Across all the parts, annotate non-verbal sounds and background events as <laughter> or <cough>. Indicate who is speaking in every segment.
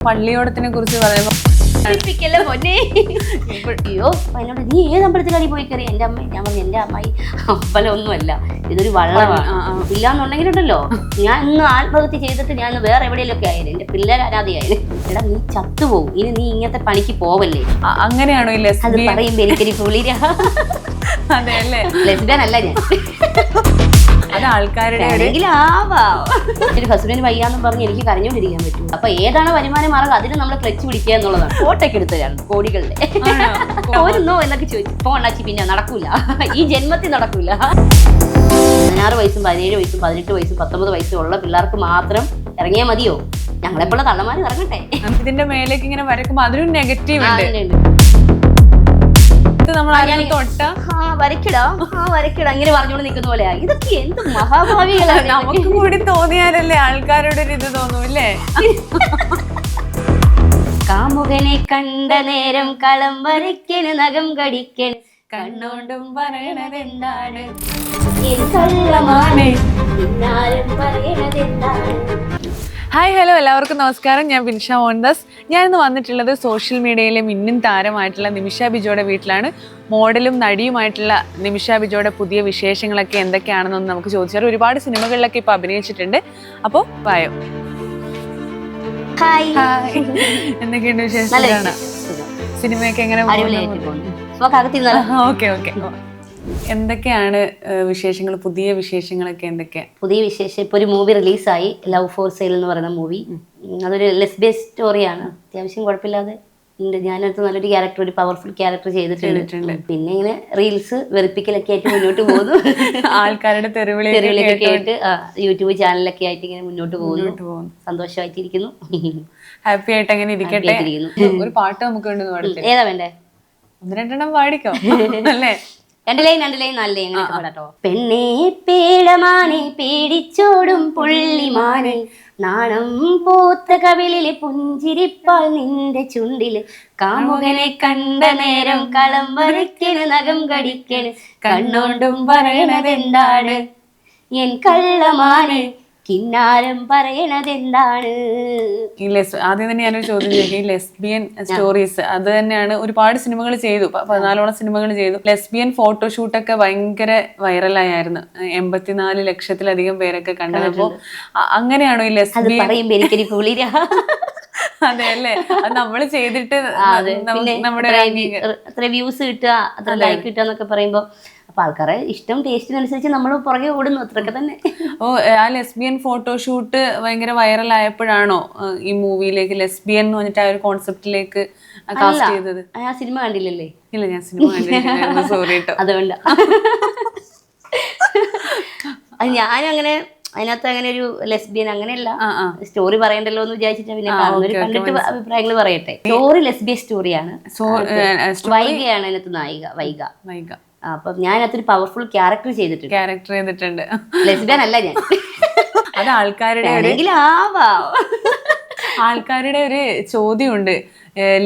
Speaker 1: പള്ളിയോടത്തിനെ കുറിച്ച് പറയുമ്പോൾ
Speaker 2: അയ്യോ എന്നോട് നീ ഏത് അമ്പലത്തിലാണ് പോയി കയറി എന്റെ അമ്മ ഞാൻ പറഞ്ഞു എന്റെ അമ്മായി അമ്പലം ഒന്നുമല്ല ഇതൊരു വള്ളമാണ്. ഇല്ലാന്നുണ്ടെങ്കിലുണ്ടല്ലോ. ഞാൻ ഇന്ന് ആത്മഹത്യ ചെയ്തിട്ട് ഞാൻ വേറെ എവിടെയെങ്കിലൊക്കെ ആയാലും എന്റെ പിള്ളേർ ആരാധിയായിരുന്നു എടാ നീ ചത്തുപോകും ഇനി നീ ഇങ്ങനത്തെ പണിക്ക് പോവല്ലേ?
Speaker 1: അങ്ങനെയാണോ
Speaker 2: അത് പറയുമ്പോ എനിക്കൊരു പുളിര
Speaker 1: അതെ അല്ലേ?
Speaker 2: അല്ല ഞാൻ.
Speaker 1: അത് ആൾക്കാരുടെ ഒരു
Speaker 2: വേണമെങ്കിൽ ആവാം. ഒരു ഹസ്ബൻഡ് വയ്യാന്നും പറഞ്ഞ് എനിക്ക് കരഞ്ഞോണ്ടിരിക്കാൻ പറ്റും. അപ്പൊ ഏതാണ് വരുമാന മാർഗം? അതിന് നമ്മൾ ക്ലച്ച് പിടിക്കുക എന്നുള്ളതാണ്. ഫോട്ടോ ഒക്കെ എടുത്തതാണ് കോടികളുടെ. പോരുന്നോ <laughs> എന്നൊക്കെ ചോദിച്ചു. ഫോണാച്ചി പിന്നെ നടക്കൂല. <laughs> ഈ ജന്മത്തിൽ നടക്കൂല. പതിനാറ് വയസ്സും പതിനേഴ് വയസ്സും പതിനെട്ട് വയസ്സും പത്തൊമ്പത് വയസ്സും ഉള്ള പിള്ളേർക്ക് മാത്രം ഇറങ്ങിയാൽ മതിയോ? ഞങ്ങളെപ്പോഴുള്ള തള്ളമാര് ഇറങ്ങട്ടെ.
Speaker 1: ഇതിന്റെ മേലേക്ക് ഇങ്ങനെ വരക്കുമ്പോ അതിനും നെഗറ്റീവ് ഉണ്ട്.
Speaker 2: അങ്ങനെയുണ്ട്.
Speaker 1: നമ്മൾ തൊട്ട് തൊട്ട?
Speaker 2: ആ വരയ്ക്കടാ. ആ വരയ്ക്കടാ. ഇങ്ങനെ പറഞ്ഞുകൊണ്ട് നിൽക്കുന്ന പോലെയാ ഇതൊക്കെ എന്ത് മഹാഭാവികളാണ്
Speaker 1: നമുക്ക് കൂടി തോന്നിയാലല്ലേ ആൾക്കാരോട് ഒരു ഇത് തോന്നും അല്ലേ
Speaker 2: കാമുകനെ കണ്ട നേരം കളം വരയ്ക്കന് നഖം കടിക്കൻ.
Speaker 1: കണ്ണോണ്ടും പറയണതെന്താണ്
Speaker 2: പറയണതെന്താണ്
Speaker 1: ഹായ് ഹലോ എല്ലാവർക്കും നമസ്കാരം. ഞാൻ ബിൻഷ മോഹൻദാസ്. ഞാൻ ഇന്ന് വന്നിട്ടുള്ളത് സോഷ്യൽ മീഡിയയിലെ മിന്നും താരമായിട്ടുള്ള നിമിഷ ബിജോയുടെ വീട്ടിലാണ്. മോഡലും നടിയുമായിട്ടുള്ള നിമിഷ ബിജോയുടെ പുതിയ വിശേഷങ്ങളൊക്കെ എന്തൊക്കെയാണെന്നൊന്ന് നമുക്ക് ചോദിച്ചാൽ ഒരുപാട് സിനിമകളിലൊക്കെ ഇപ്പോൾ അഭിനയിച്ചിട്ടുണ്ട്. അപ്പോൾ പായോ
Speaker 2: ഹായ്
Speaker 1: എന്തൊക്കെയുണ്ട് വിശേഷങ്ങളാണ്?
Speaker 2: വിശേഷം.
Speaker 1: സിനിമയൊക്കെ എങ്ങനെ ഓക്കെ ഓക്കെ. എന്തൊക്കെയാണ് വിശേഷങ്ങൾ പുതിയ വിശേഷങ്ങളൊക്കെ എന്തൊക്കെയാണ്
Speaker 2: പുതിയ വിശേഷം ഇപ്പോൾ ഒരു മൂവി റിലീസായി ലവ് ഫോർ സെയിൽ എന്ന് പറയുന്ന മൂവി അതൊരു ലെസ്ബിയൻ സ്റ്റോറിയാണ് അത്യാവശ്യം കുഴപ്പമില്ലാതെ ഉണ്ട്. ഞാനത് നല്ലൊരു ക്യാരക്ടർ ഒരു പവർഫുൾ ക്യാരക്ടർ ചെയ്തിട്ടുണ്ട്. പിന്നെ ഇങ്ങനെ റീൽസ് വെറുപ്പിക്കലൊക്കെ ആയിട്ട് മുന്നോട്ട് പോകുന്നു. <laughs>
Speaker 1: ആൾക്കാരുടെ തെരുവിളിയൊക്കെ
Speaker 2: ആയിട്ട് യൂട്യൂബ് ചാനലൊക്കെ ആയിട്ട് ഇങ്ങനെ മുന്നോട്ട് പോകുന്നു. സന്തോഷമായിട്ടിരിക്കുന്നു.
Speaker 1: ഹാപ്പി ആയിട്ട് അങ്ങനെ ഇരിക്കട്ടെ. ഒരു പാട്ട് നമുക്ക് വേണ്ടി
Speaker 2: ഏതാ വേണ്ടേ?
Speaker 1: ഒന്ന് രണ്ടെണ്ണം പാടിക്കോ? അല്ലേ?
Speaker 2: രണ്ട് ലൈൻ രണ്ട് ലൈൻ നാല് ലൈൻ കേട്ടോ പെണ്ണേ പേടമാനെ പേടിച്ചോടും പുള്ളിമാനെ നാണം പൂത്ത കവിളിലെ പുഞ്ചിരിപ്പാൽ നിന്റെ ചുണ്ടിൽ കാമുകനെ കണ്ട നേരം കളം വരയ്ക്കന് നഖം കടിക്കന് കണ്ണോണ്ടും പറയണതെന്താണ്? എൻ കള്ളമാന് കിന്നാരം പറയണതെന്താണ്?
Speaker 1: ഈ ലെസ് ആദ്യം തന്നെ ഞാനൊരു ചോദ്യം ചോദിക്കും. ഈ ലെസ്ബിയൻ സ്റ്റോറീസ് അത് തന്നെയാണ് ഒരുപാട് സിനിമകൾ ചെയ്തു. പതിനാലോളം സിനിമകൾ ചെയ്തു. ലെസ്ബിയൻ ഫോട്ടോഷൂട്ടൊക്കെ ഭയങ്കര വൈറലായിരുന്നു എൺപത്തിനാല് ലക്ഷത്തിലധികം പേരൊക്കെ കണ്ടപ്പോ അങ്ങനെയാണോ ഈ
Speaker 2: അത്
Speaker 1: ലെസ്ബിയൻ <laughs> അതെ അല്ലേ? അത് നമ്മൾ ചെയ്തിട്ട്
Speaker 2: അതെ.
Speaker 1: നമ്മുടെ
Speaker 2: എത്ര
Speaker 1: ഒരു
Speaker 2: view- എത്ര വ്യൂസ് കിട്ടുക അത്ര ലൈക്ക് കിട്ടുക എന്നൊക്കെ പറയുമ്പോ അപ്പൊ ആൾക്കാരെ ഇഷ്ടം ടേസ്റ്റിനനുസരിച്ച് നമ്മൾ പുറകെ ഓടുന്നു. അത്രയൊക്കെ തന്നെ.
Speaker 1: ഓ ആ ലെസ്ബിയൻ ഫോട്ടോഷൂട്ട് ഭയങ്കര വൈറൽ ആയപ്പോഴാണോ ഈ മൂവിയിലേക്ക് ലെസ്ബിയൻ എന്ന് പറഞ്ഞിട്ട് ആ ഒരു കോൺസെപ്റ്റിലേക്ക് കാസ്റ്റ് ചെയ്തത്?
Speaker 2: ആ സിനിമ കണ്ടില്ലല്ലേ?
Speaker 1: ഇല്ല ഞാൻ സിനിമ കണ്ടില്ല സോറി കേട്ടോ
Speaker 2: അതുകൊണ്ട്. ഞാനങ്ങനെ അങ്ങനെ അതിനകത്ത് അങ്ങനെ ഒരു ലെസ്ബിയൻ അങ്ങനെയല്ല. സ്റ്റോറി പറയണ്ടല്ലോ എന്ന് വിചാരിച്ചിട്ട് പിന്നെ കണ്ടിട്ട് അഭിപ്രായങ്ങൾ പറയട്ടെ. സ്റ്റോറി ലെസ്ബിയ സ്റ്റോറിയാണ്
Speaker 1: വൈകയാണ്
Speaker 2: വൈഗയാണ് അതിനകത്ത് നായിക വൈഗ.
Speaker 1: വൈക
Speaker 2: ആ, അപ്പം ഞാൻ അതിനകത്തൊരു പവർഫുൾ ക്യാരക്ടർ ചെയ്തിട്ടുണ്ട്.
Speaker 1: ക്യാരക്ടർ ചെയ്തിട്ടുണ്ട്.
Speaker 2: ലെസ്ബിയൻ അല്ല ഞാൻ.
Speaker 1: അത് ആൾക്കാരുടെ ആൾക്കാരുടെ ഒരു ചോദ്യമുണ്ട്.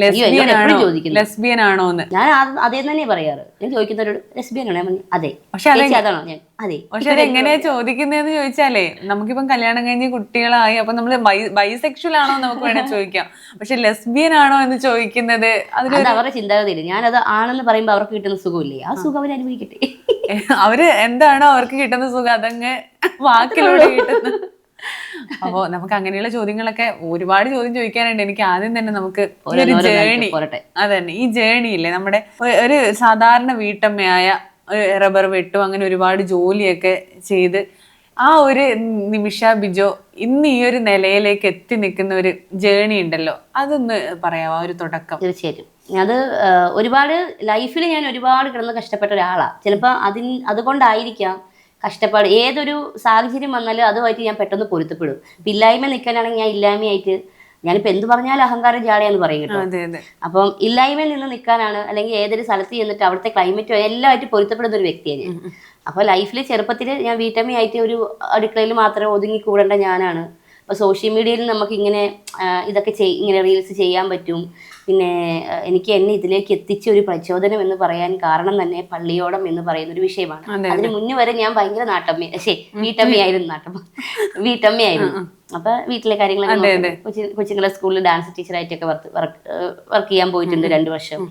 Speaker 1: ലെസ്ബിയൻ ആണോ ലെസ്ബിയൻ ആണോ എന്ന്
Speaker 2: ഞാൻ അതേ തന്നെ പറയാറ്. ഞാൻ ചോദിക്കുന്നവരോട് ലെസ്ബിയൻ ആണോ? ഞാൻ അതെ.
Speaker 1: പക്ഷെ
Speaker 2: അതാണോ? ഞാൻ അതെ.
Speaker 1: പക്ഷെ അത് എങ്ങനെയാ ചോദിക്കുന്നതെന്ന് ചോദിച്ചാലേ നമുക്കിപ്പം കല്യാണം കഴിഞ്ഞ് കുട്ടികളായി അപ്പൊ നമ്മൾ ബൈസെക്ഷൽ ആണോ നമുക്ക് വേണേൽ ചോദിക്കാം. പക്ഷെ ലെസ്ബിയൻ ആണോ എന്ന് ചോദിക്കുന്നത്
Speaker 2: അത് അവരുടെ ചിന്താഗതിയില്ല ഞാനത് ആണെന്ന് പറയുമ്പോൾ അവർക്ക് കിട്ടുന്ന സുഖമില്ലേ? ആ സുഖം അവർ അനുഭവിക്കട്ടെ.
Speaker 1: അവർ എന്താണോ അവർക്ക് കിട്ടുന്ന സുഖം അതങ്ങ് വാക്കിലൂടെ കിട്ടുന്നു അപ്പോ നമുക്ക് അങ്ങനെയുള്ള ചോദ്യങ്ങളൊക്കെ ഒരുപാട് ചോദ്യം ചോദിക്കാനുണ്ട്. എനിക്ക് ആദ്യം തന്നെ നമുക്ക് ഒരു ജേണി
Speaker 2: പോരട്ടെ.
Speaker 1: അതന്നെ. ഈ ജേണി ഇല്ലേ? നമ്മുടെ ഒരു സാധാരണ വീട്ടമ്മയായ റബ്ബർ വെട്ടും അങ്ങനെ ഒരുപാട് ജോലിയൊക്കെ ചെയ്ത് ആ ഒരു നിമിഷ ബിജോ ഇന്ന് ഈ ഒരു നിലയിലേക്ക് എത്തി നിൽക്കുന്ന ഒരു ജേണി ഉണ്ടല്ലോ. അതൊന്ന് പറയാമോ ഒരു തുടക്കം.
Speaker 2: തീർച്ചയായിട്ടും. അത് ഒരുപാട് ലൈഫിൽ ഞാൻ ഒരുപാട് കിടന്ന് കഷ്ടപ്പെട്ട ഒരാളാണ് ചിലപ്പോൾ അതിൽ അതുകൊണ്ടായിരിക്കാം കഷ്ടപ്പാട്. ഏതൊരു സാഹചര്യം വന്നാലും അതുമായിട്ട് ഞാൻ പെട്ടെന്ന് പൊരുത്തപ്പെടും. ഇപ്പം ഇല്ലായ്മ നിൽക്കാനാണെങ്കിൽ ഞാൻ ഇല്ലായ്മയായിട്ട് ഞാനിപ്പോൾ എന്ത് പറഞ്ഞാലും അഹങ്കാരം ജാടയാന്ന് പറയും കേട്ടോ. അപ്പം ഇല്ലായ്മയിൽ നിന്ന് നിൽക്കാനാണ് അല്ലെങ്കിൽ ഏതൊരു സ്ഥലത്ത് ചെന്നിട്ട് അവിടുത്തെ ക്ലൈമറ്റോ എല്ലാമായിട്ട് പൊരുത്തപ്പെടുന്ന ഒരു വ്യക്തിയാണ് ഞാൻ. അപ്പോൾ ലൈഫിൽ ചെറുപ്പത്തിൽ ഞാൻ വീട്ടമ്മയായിട്ട് ഒരു അടുക്കളയിൽ മാത്രമേ ഒതുങ്ങി കൂടേണ്ട ഞാനാണ്. അപ്പോൾ സോഷ്യൽ മീഡിയയിൽ നമുക്ക് ഇങ്ങനെ ഇതൊക്കെ ചെയ് ഇങ്ങനെ റീൽസ് ചെയ്യാൻ പറ്റും. പിന്നെ എനിക്ക് എന്നെ ഇതിലേക്ക് എത്തിച്ച ഒരു പ്രചോദനം എന്ന് പറയാൻ കാരണം തന്നെ പള്ളിയോടം എന്ന് പറയുന്ന ഒരു വിഷയമാണ്.
Speaker 1: അതെ,
Speaker 2: അതിന് മുന്നേ വരെ ഞാൻ ഭയങ്കര നാട്ടമ്മ ശേ വീട്ടമ്മയായിരുന്നു നാട്ടമ്മ. വീട്ടമ്മയായിരുന്നു. അപ്പൊ വീട്ടിലെ കാര്യങ്ങളൊക്കെ കൊച്ചുങ്ങളെ സ്കൂളിൽ ഡാൻസ് ടീച്ചറായിട്ടൊക്കെ വർക്ക് വർക്ക് ചെയ്യാൻ പോയിട്ടുണ്ട് രണ്ടു വർഷം.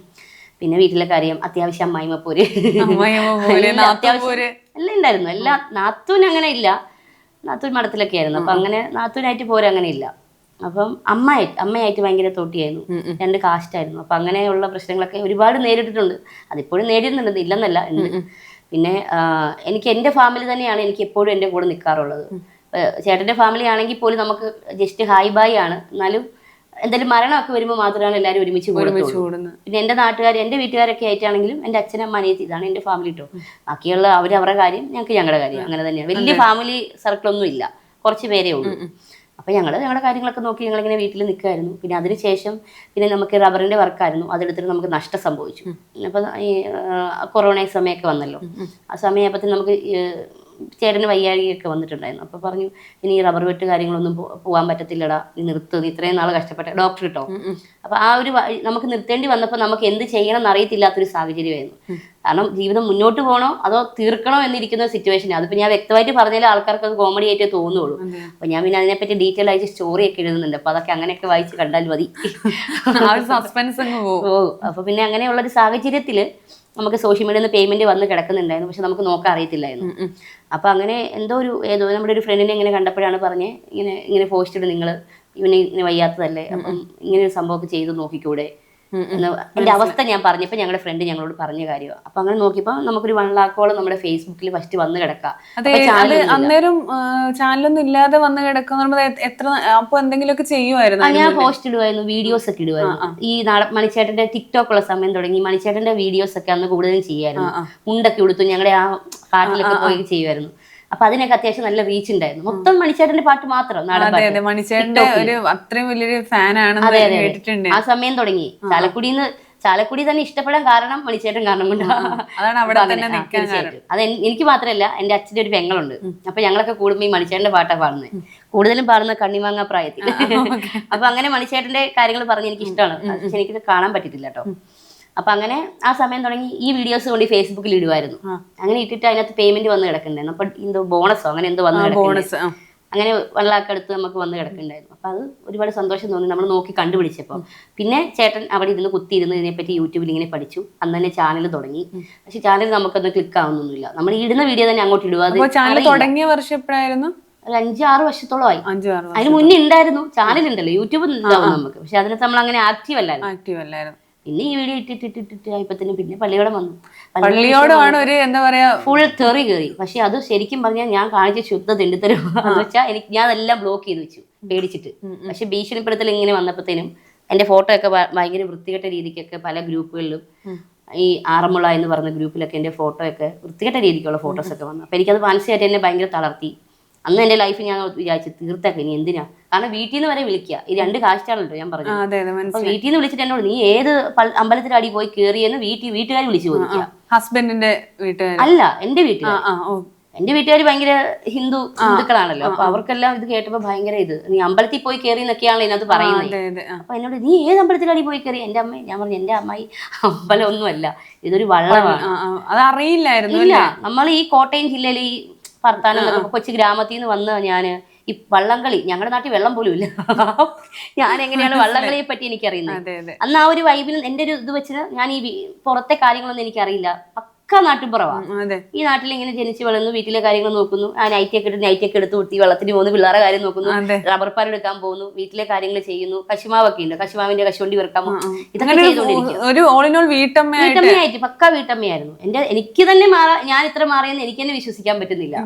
Speaker 2: പിന്നെ വീട്ടിലെ കാര്യം അത്യാവശ്യം
Speaker 1: അമ്മായിമപ്പൂര്.
Speaker 2: എല്ലാം ഉണ്ടായിരുന്നു എല്ലാ നാത്തൂൻ അങ്ങനെ ഇല്ല. നാത്തൂൻ മഠത്തിലൊക്കെ ആയിരുന്നു. അപ്പൊ അങ്ങനെ നാത്തൂനായിട്ട് പോര് അങ്ങനെ ഇല്ല. അപ്പം അമ്മയായിട്ട് അമ്മയായിട്ട് ഭയങ്കര തോട്ടിയായിരുന്നു. രണ്ട് കാസ്റ്റായിരുന്നു അപ്പം അങ്ങനെയുള്ള പ്രശ്നങ്ങളൊക്കെ ഒരുപാട് നേരിട്ടിട്ടുണ്ട്. അതിപ്പോഴും നേരിടുന്നുണ്ട്. ഇല്ലെന്നല്ല പിന്നെ എനിക്ക് എന്റെ ഫാമിലി തന്നെയാണ് എനിക്ക് എപ്പോഴും എന്റെ കൂടെ നിൽക്കാറുള്ളത് ചേട്ടന്റെ ഫാമിലി ആണെങ്കിൽ പോലും നമുക്ക് ജസ്റ്റ് ഹായ് ബായ് ആണ്. എന്നാലും എന്തായാലും മരണമൊക്കെ വരുമ്പോൾ മാത്രമാണ് എല്ലാവരും ഒരുമിച്ച് കൂടുന്നത്.
Speaker 1: കൂടുന്നു
Speaker 2: പിന്നെ എന്റെ നാട്ടുകാർ എന്റെ വീട്ടുകാരൊക്കെ ആയിട്ടാണെങ്കിലും എന്റെ അച്ഛനമ്മ അനിയത്തി ഇതാണ് എന്റെ ഫാമിലി കേട്ടോ ബാക്കിയുള്ള അവർ അവരുടെ കാര്യം ഞങ്ങൾക്ക് ഞങ്ങളുടെ കാര്യം. അങ്ങനെ തന്നെയാണ്. വലിയ ഫാമിലി സർക്കിളൊന്നും ഇല്ല കുറച്ച് പേരേ ഉള്ളൂ. അപ്പോൾ ഞങ്ങൾ ഞങ്ങളുടെ കാര്യങ്ങളൊക്കെ നോക്കി ഞങ്ങളിങ്ങനെ വീട്ടിൽ നിൽക്കുമായിരുന്നു പിന്നെ അതിനുശേഷം പിന്നെ നമുക്ക് റബ്ബറിന്റെ വർക്കായിരുന്നു. അതെടുത്തിട്ട് നമുക്ക് നഷ്ടം സംഭവിച്ചു. അപ്പോൾ ഈ കൊറോണ സമയമൊക്കെ വന്നല്ലോ. ആ സമയമായപ്പോഴത്തേന് നമുക്ക് ചേട്ടന് വയ്യാഴികയൊക്കെ വന്നിട്ടുണ്ടായിരുന്നു. അപ്പോൾ പറഞ്ഞു ഇനി ഈ റബ്ബർ വെട്ട് കാര്യങ്ങളൊന്നും പോകാൻ പറ്റത്തില്ലടാ നീ നിർത്ത് നീ ഇത്രയും നാൾ കഷ്ടപ്പെട്ട ഡോക്ടർ കിട്ടോ അപ്പോൾ ആ ഒരു നമുക്ക് നിർത്തേണ്ടി വന്നപ്പോൾ നമുക്ക് എന്ത് ചെയ്യണം എന്നറിയത്തില്ലാത്തൊരു സാഹചര്യമായിരുന്നു. കാരണം ജീവിതം മുന്നോട്ട് പോകണോ അതോ തീർക്കണോ എന്നിരിക്കുന്ന സിറ്റുവേഷൻ അതിപ്പോൾ ഞാൻ വ്യക്തമായിട്ട് പറഞ്ഞാൽ ആൾക്കാർക്ക് അത് കോമഡി ആയിട്ടേ തോന്നുള്ളൂ. അപ്പോൾ ഞാൻ പിന്നെ അതിനെപ്പറ്റി ഡീറ്റെയിൽ ആയിട്ട് സ്റ്റോറി ഒക്കെ എഴുതുന്നുണ്ട്. അപ്പോൾ അതൊക്കെ അങ്ങനെയൊക്കെ വായിച്ച് കണ്ടാൽ മതി.
Speaker 1: സസ്പെൻസ് അങ്ങ് പോകും
Speaker 2: അപ്പോൾ പിന്നെ അങ്ങനെയുള്ള ഒരു സാഹചര്യത്തിൽ നമുക്ക് സോഷ്യൽ മീഡിയയിൽ നിന്ന് പേയ്മെന്റ് വന്ന് കിടക്കുന്നുണ്ടായിരുന്നു. പക്ഷെ നമുക്ക് നോക്കാൻ അറിയത്തില്ലായിരുന്നു. അപ്പോൾ അങ്ങനെ എന്തോ ഒരു ഏതോ നമ്മുടെ ഒരു ഫ്രണ്ടിനെ ഇങ്ങനെ കണ്ടപ്പോഴാണ് പറഞ്ഞ് ഇങ്ങനെ ഇങ്ങനെ പോസ്റ്റ് ഇട്ട് നിങ്ങൾ ഇവനെ ഇങ്ങനെ വയ്യാത്തതല്ലേ അപ്പം ഇങ്ങനെ ഒരു സംഭവമൊക്കെ ചെയ്ത് നോക്കിക്കൂടെ? എന്ന് എന്റെ അവസ്ഥ ഞാൻ പറഞ്ഞപ്പോൾ ഞങ്ങളുടെ ഫ്രണ്ട് ഞങ്ങളോട് പറഞ്ഞ കാര്യമാണ് അപ്പൊ അങ്ങനെ നോക്കിയപ്പോൾ നമുക്കൊരു വൺ ലാക്കോളം നമ്മുടെ ഫേസ്ബുക്കിൽ ഫസ്റ്റ് വന്ന് കിടക്കാം.
Speaker 1: അന്നേരം ചാനലൊന്നും ഇല്ലാതെ വന്ന് കിടക്കുന്ന പറയുമ്പോ എത്ര അപ്പൊ എന്തെങ്കിലുമൊക്കെ ചെയ്യുമായിരുന്നു
Speaker 2: ഞാൻ പോസ്റ്റ് ഇടുമായിരുന്നു വീഡിയോസ് ഒക്കെ ഇടുമായിരുന്നു ഈ നാട മണിച്ചേട്ടന്റെ ടിക്ടോക്ക് ഉള്ള സമയം തുടങ്ങി മണിച്ചേട്ടന്റെ വീഡിയോസ് ഒക്കെ അന്ന് കൂടുതലും ചെയ്യായിരുന്നു. മുണ്ടൊക്കെ ഉടുത്തു ഞങ്ങളുടെ ആ കാട്ടിലൊക്കെ പോയി ചെയ്യുമായിരുന്നു അപ്പൊ അതിനൊക്കെ അത്യാവശ്യം നല്ല റീച്ച് ഉണ്ടായിരുന്നു. മൊത്തം മണിച്ചേട്ടന്റെ പാട്ട് മാത്രം നാടൻ
Speaker 1: മണിച്ചേട്ടന്റെ ഒരു അത്രയും വലിയൊരു.
Speaker 2: ആ സമയം തുടങ്ങി. ചാലക്കുടിന്ന് ചാലക്കുടി തന്നെ ഇഷ്ടപ്പെടാൻ കാരണം മണിച്ചേട്ടൻ കാരണം കൊണ്ടാണ്. അത് എനിക്ക് മാത്രമല്ല എന്റെ അച്ഛന്റെ ഒരു പെങ്ങളുണ്ട്. അപ്പൊ ഞങ്ങളൊക്കെ കൂടുമ്പോ ഈ മണിച്ചേട്ടന്റെ പാട്ടാണ് പാടുന്നത് കൂടുതലും പാടുന്ന കണ്ണിമാങ്ങ പ്രായത്തിൽ അപ്പൊ അങ്ങനെ മണിച്ചേട്ടന്റെ കാര്യങ്ങൾ പറഞ്ഞ് എനിക്ക് ഇഷ്ടമാണ് പക്ഷെ എനിക്കിത് കാണാൻ പറ്റിയിട്ടില്ല കേട്ടോ. അപ്പൊ അങ്ങനെ ആ സമയം തുടങ്ങി ഈ വീഡിയോസ് കൊണ്ട് ഫേസ്ബുക്കിൽ ഇടുമായിരുന്നു അങ്ങനെ ഇട്ടിട്ട് അതിനകത്ത് പേയ്മെന്റ് വന്ന് കിടക്കുന്നുണ്ടായിരുന്നു. അപ്പൊ എന്തോ ബോണസോ അങ്ങനെ എന്തോ വന്ന്
Speaker 1: ബോണസ്
Speaker 2: അങ്ങനെ വെള്ളാക്കടുത്ത് നമുക്ക് വന്ന് കിടക്കുന്നുണ്ടായിരുന്നു. അപ്പം അത് ഒരുപാട് സന്തോഷം തോന്നി. നമ്മൾ നോക്കി കണ്ടുപിടിച്ചപ്പോൾ പിന്നെ ചേട്ടൻ അവിടെ ഇരുന്ന് കുത്തിയിരുന്ന് ഇതിനെപ്പറ്റി യൂട്യൂബിൽ ഇങ്ങനെ പഠിച്ചു. അന്ന് തന്നെ ചാനൽ തുടങ്ങി. പക്ഷെ ചാനൽ നമുക്കൊന്ന് ക്ലിക്ക് ആവുന്നൊന്നുമില്ല. നമ്മൾ ഇടുന്ന വീഡിയോ തന്നെ അങ്ങോട്ട് ഇടുക
Speaker 1: ചാനൽ തുടങ്ങിയ വർഷം എപ്പോഴായിരുന്നു?
Speaker 2: ഒരു അഞ്ചാറ് വർഷത്തോളമായി അതിന് മുന്നേ ഉണ്ടായിരുന്നു. ചാനൽ ഉണ്ടല്ലോ. യൂട്യൂബ് ഉണ്ടാവും നമുക്ക്. പക്ഷെ അതിനകത്ത് നമ്മൾ അങ്ങനെ ആക്റ്റീവ് അല്ലായിരുന്നു.
Speaker 1: ആക്റ്റീവ് അല്ലായിരുന്നു.
Speaker 2: പിന്നെ ഈ വീഡിയോ ഇട്ടിട്ടിട്ടിട്ട് ആയപ്പത്തിന് പിന്നെ പള്ളിയോടെ വന്നു.
Speaker 1: പള്ളിയോടാണ് ഒരു എന്താ പറയാ
Speaker 2: ഫുൾ തെറി കയറി പക്ഷെ അത് ശരിക്കും പറഞ്ഞാൽ ഞാൻ കാണിച്ച ശുദ്ധ തെണ്ടിത്തരം എന്ന് വെച്ചാൽ എനിക്ക് ഞാൻ അതെല്ലാം ബ്ലോക്ക് ചെയ്ത് വെച്ചു പേടിച്ചിട്ട്. പക്ഷെ ഭീഷണിപ്പെടുത്തൽ ഇങ്ങനെ വന്നപ്പോഴത്തേനും എന്റെ ഫോട്ടോ ഒക്കെ ഭയങ്കര വൃത്തികെട്ട രീതിക്കൊക്കെ പല ഗ്രൂപ്പുകളിലും ഈ ആറന്മുള എന്ന് പറഞ്ഞ ഗ്രൂപ്പിലൊക്കെ എന്റെ ഫോട്ടോ ഒക്കെ വൃത്തികെട്ട രീതിക്കുള്ള ഫോട്ടോസ് ഒക്കെ വന്നു. അപ്പൊ എനിക്കത് മാനസികമായിട്ട് എന്നെ ഭയങ്കര തളർത്തി. അന്ന് എന്റെ ലൈഫ് ഞാൻ വിചാരിച്ചു തീർത്തൊക്കെ ഇനി എന്തിനാ? കാരണം വീട്ടിൽ നിന്ന് വരെ വിളിക്കുക ഈ രണ്ട് കാഴ്ചയാണല്ലോ ഞാൻ പറഞ്ഞു അപ്പൊ വീട്ടിൽ നിന്ന് വിളിച്ചിട്ട് എന്നോട് നീ ഏത് അമ്പലത്തിന്റെ അടി പോയി കയറിയെന്ന് വീട്ടിൽ വീട്ടുകാർ വിളിച്ചു ചോദിക്കുക
Speaker 1: ഹസ്ബൻഡിന്റെ വീട്ടുകാർ
Speaker 2: അല്ല എന്റെ വീട്ടിൽ എന്റെ വീട്ടുകാർ ഭയങ്കര ഹിന്ദു ഹിന്ദുക്കളാണല്ലോ. അപ്പൊ അവർക്കെല്ലാം ഇത് കേട്ടപ്പോ ഭയങ്കര ഇത്. നീ അമ്പലത്തിൽ പോയി കയറി എന്നൊക്കെയാണല്ലോ ഇതിനകത്ത് പറയുന്നത്. അപ്പൊ എന്നോട് നീ ഏത് അമ്പലത്തിലാടി പോയി കയറി എന്റെ അമ്മ ഞാൻ പറഞ്ഞു എന്റെ അമ്മായി അമ്പലം ഒന്നുമല്ല ഇതൊരു വള്ളമാണ്.
Speaker 1: അത് അറിയില്ലായിരുന്നു
Speaker 2: ഇല്ല. നമ്മൾ ഈ കോട്ടയം ജില്ലയിൽ ഈ ഭർത്താനം കൊച്ചു ഗ്രാമത്തിൽ നിന്ന് വന്ന ഞാൻ ഈ വള്ളംകളി ഞങ്ങളുടെ നാട്ടിൽ വെള്ളം പോലും ഇല്ല. ഞാൻ എങ്ങനെയാണ് വള്ളംകളിയെ പറ്റി എനിക്കറിയുന്നത്? അന്ന് ആ ഒരു വൈബിൽ എന്റെ ഒരു ഇത് വെച്ച് ഞാൻ ഈ പുറത്തെ കാര്യങ്ങളൊന്നും എനിക്കറിയില്ല. പക്ക നാട്ടിൻപുറവാണ്
Speaker 1: ഉം,
Speaker 2: ഈ നാട്ടിൽ ഇങ്ങനെ ജനിച്ചു വളർന്നു വീട്ടിലെ കാര്യങ്ങൾ നോക്കുന്നു. ആ നൈറ്റ് ഒക്കെ ഇട്ട് നൈറ്റ് ഒക്കെ എടുത്ത് കുട്ടി വെള്ളത്തിന് പോകുന്നു. പിള്ളേരെ കാര്യം നോക്കുന്നു. റബ്ബർ പാൽ എടുക്കാൻ പോകുന്നു. വീട്ടിലെ കാര്യങ്ങൾ ചെയ്യുന്നു. കശുമാവൊക്കെ ഉണ്ട്. കശുമാവിന്റെ കശുവണ്ടി വെറുക്കാൻ ഇതൊക്കെ ചെയ്തുകൊണ്ടിരിക്കും
Speaker 1: വീട്ടമ്മയായിട്ട്
Speaker 2: പക്കാ വീട്ടമ്മയായിരുന്നു. എന്റെ എനിക്ക് തന്നെ മാറാ ഞാൻ ഇത്ര മാറിയെന്ന് എനിക്ക് തന്നെ വിശ്വസിക്കാൻ പറ്റുന്നില്ല.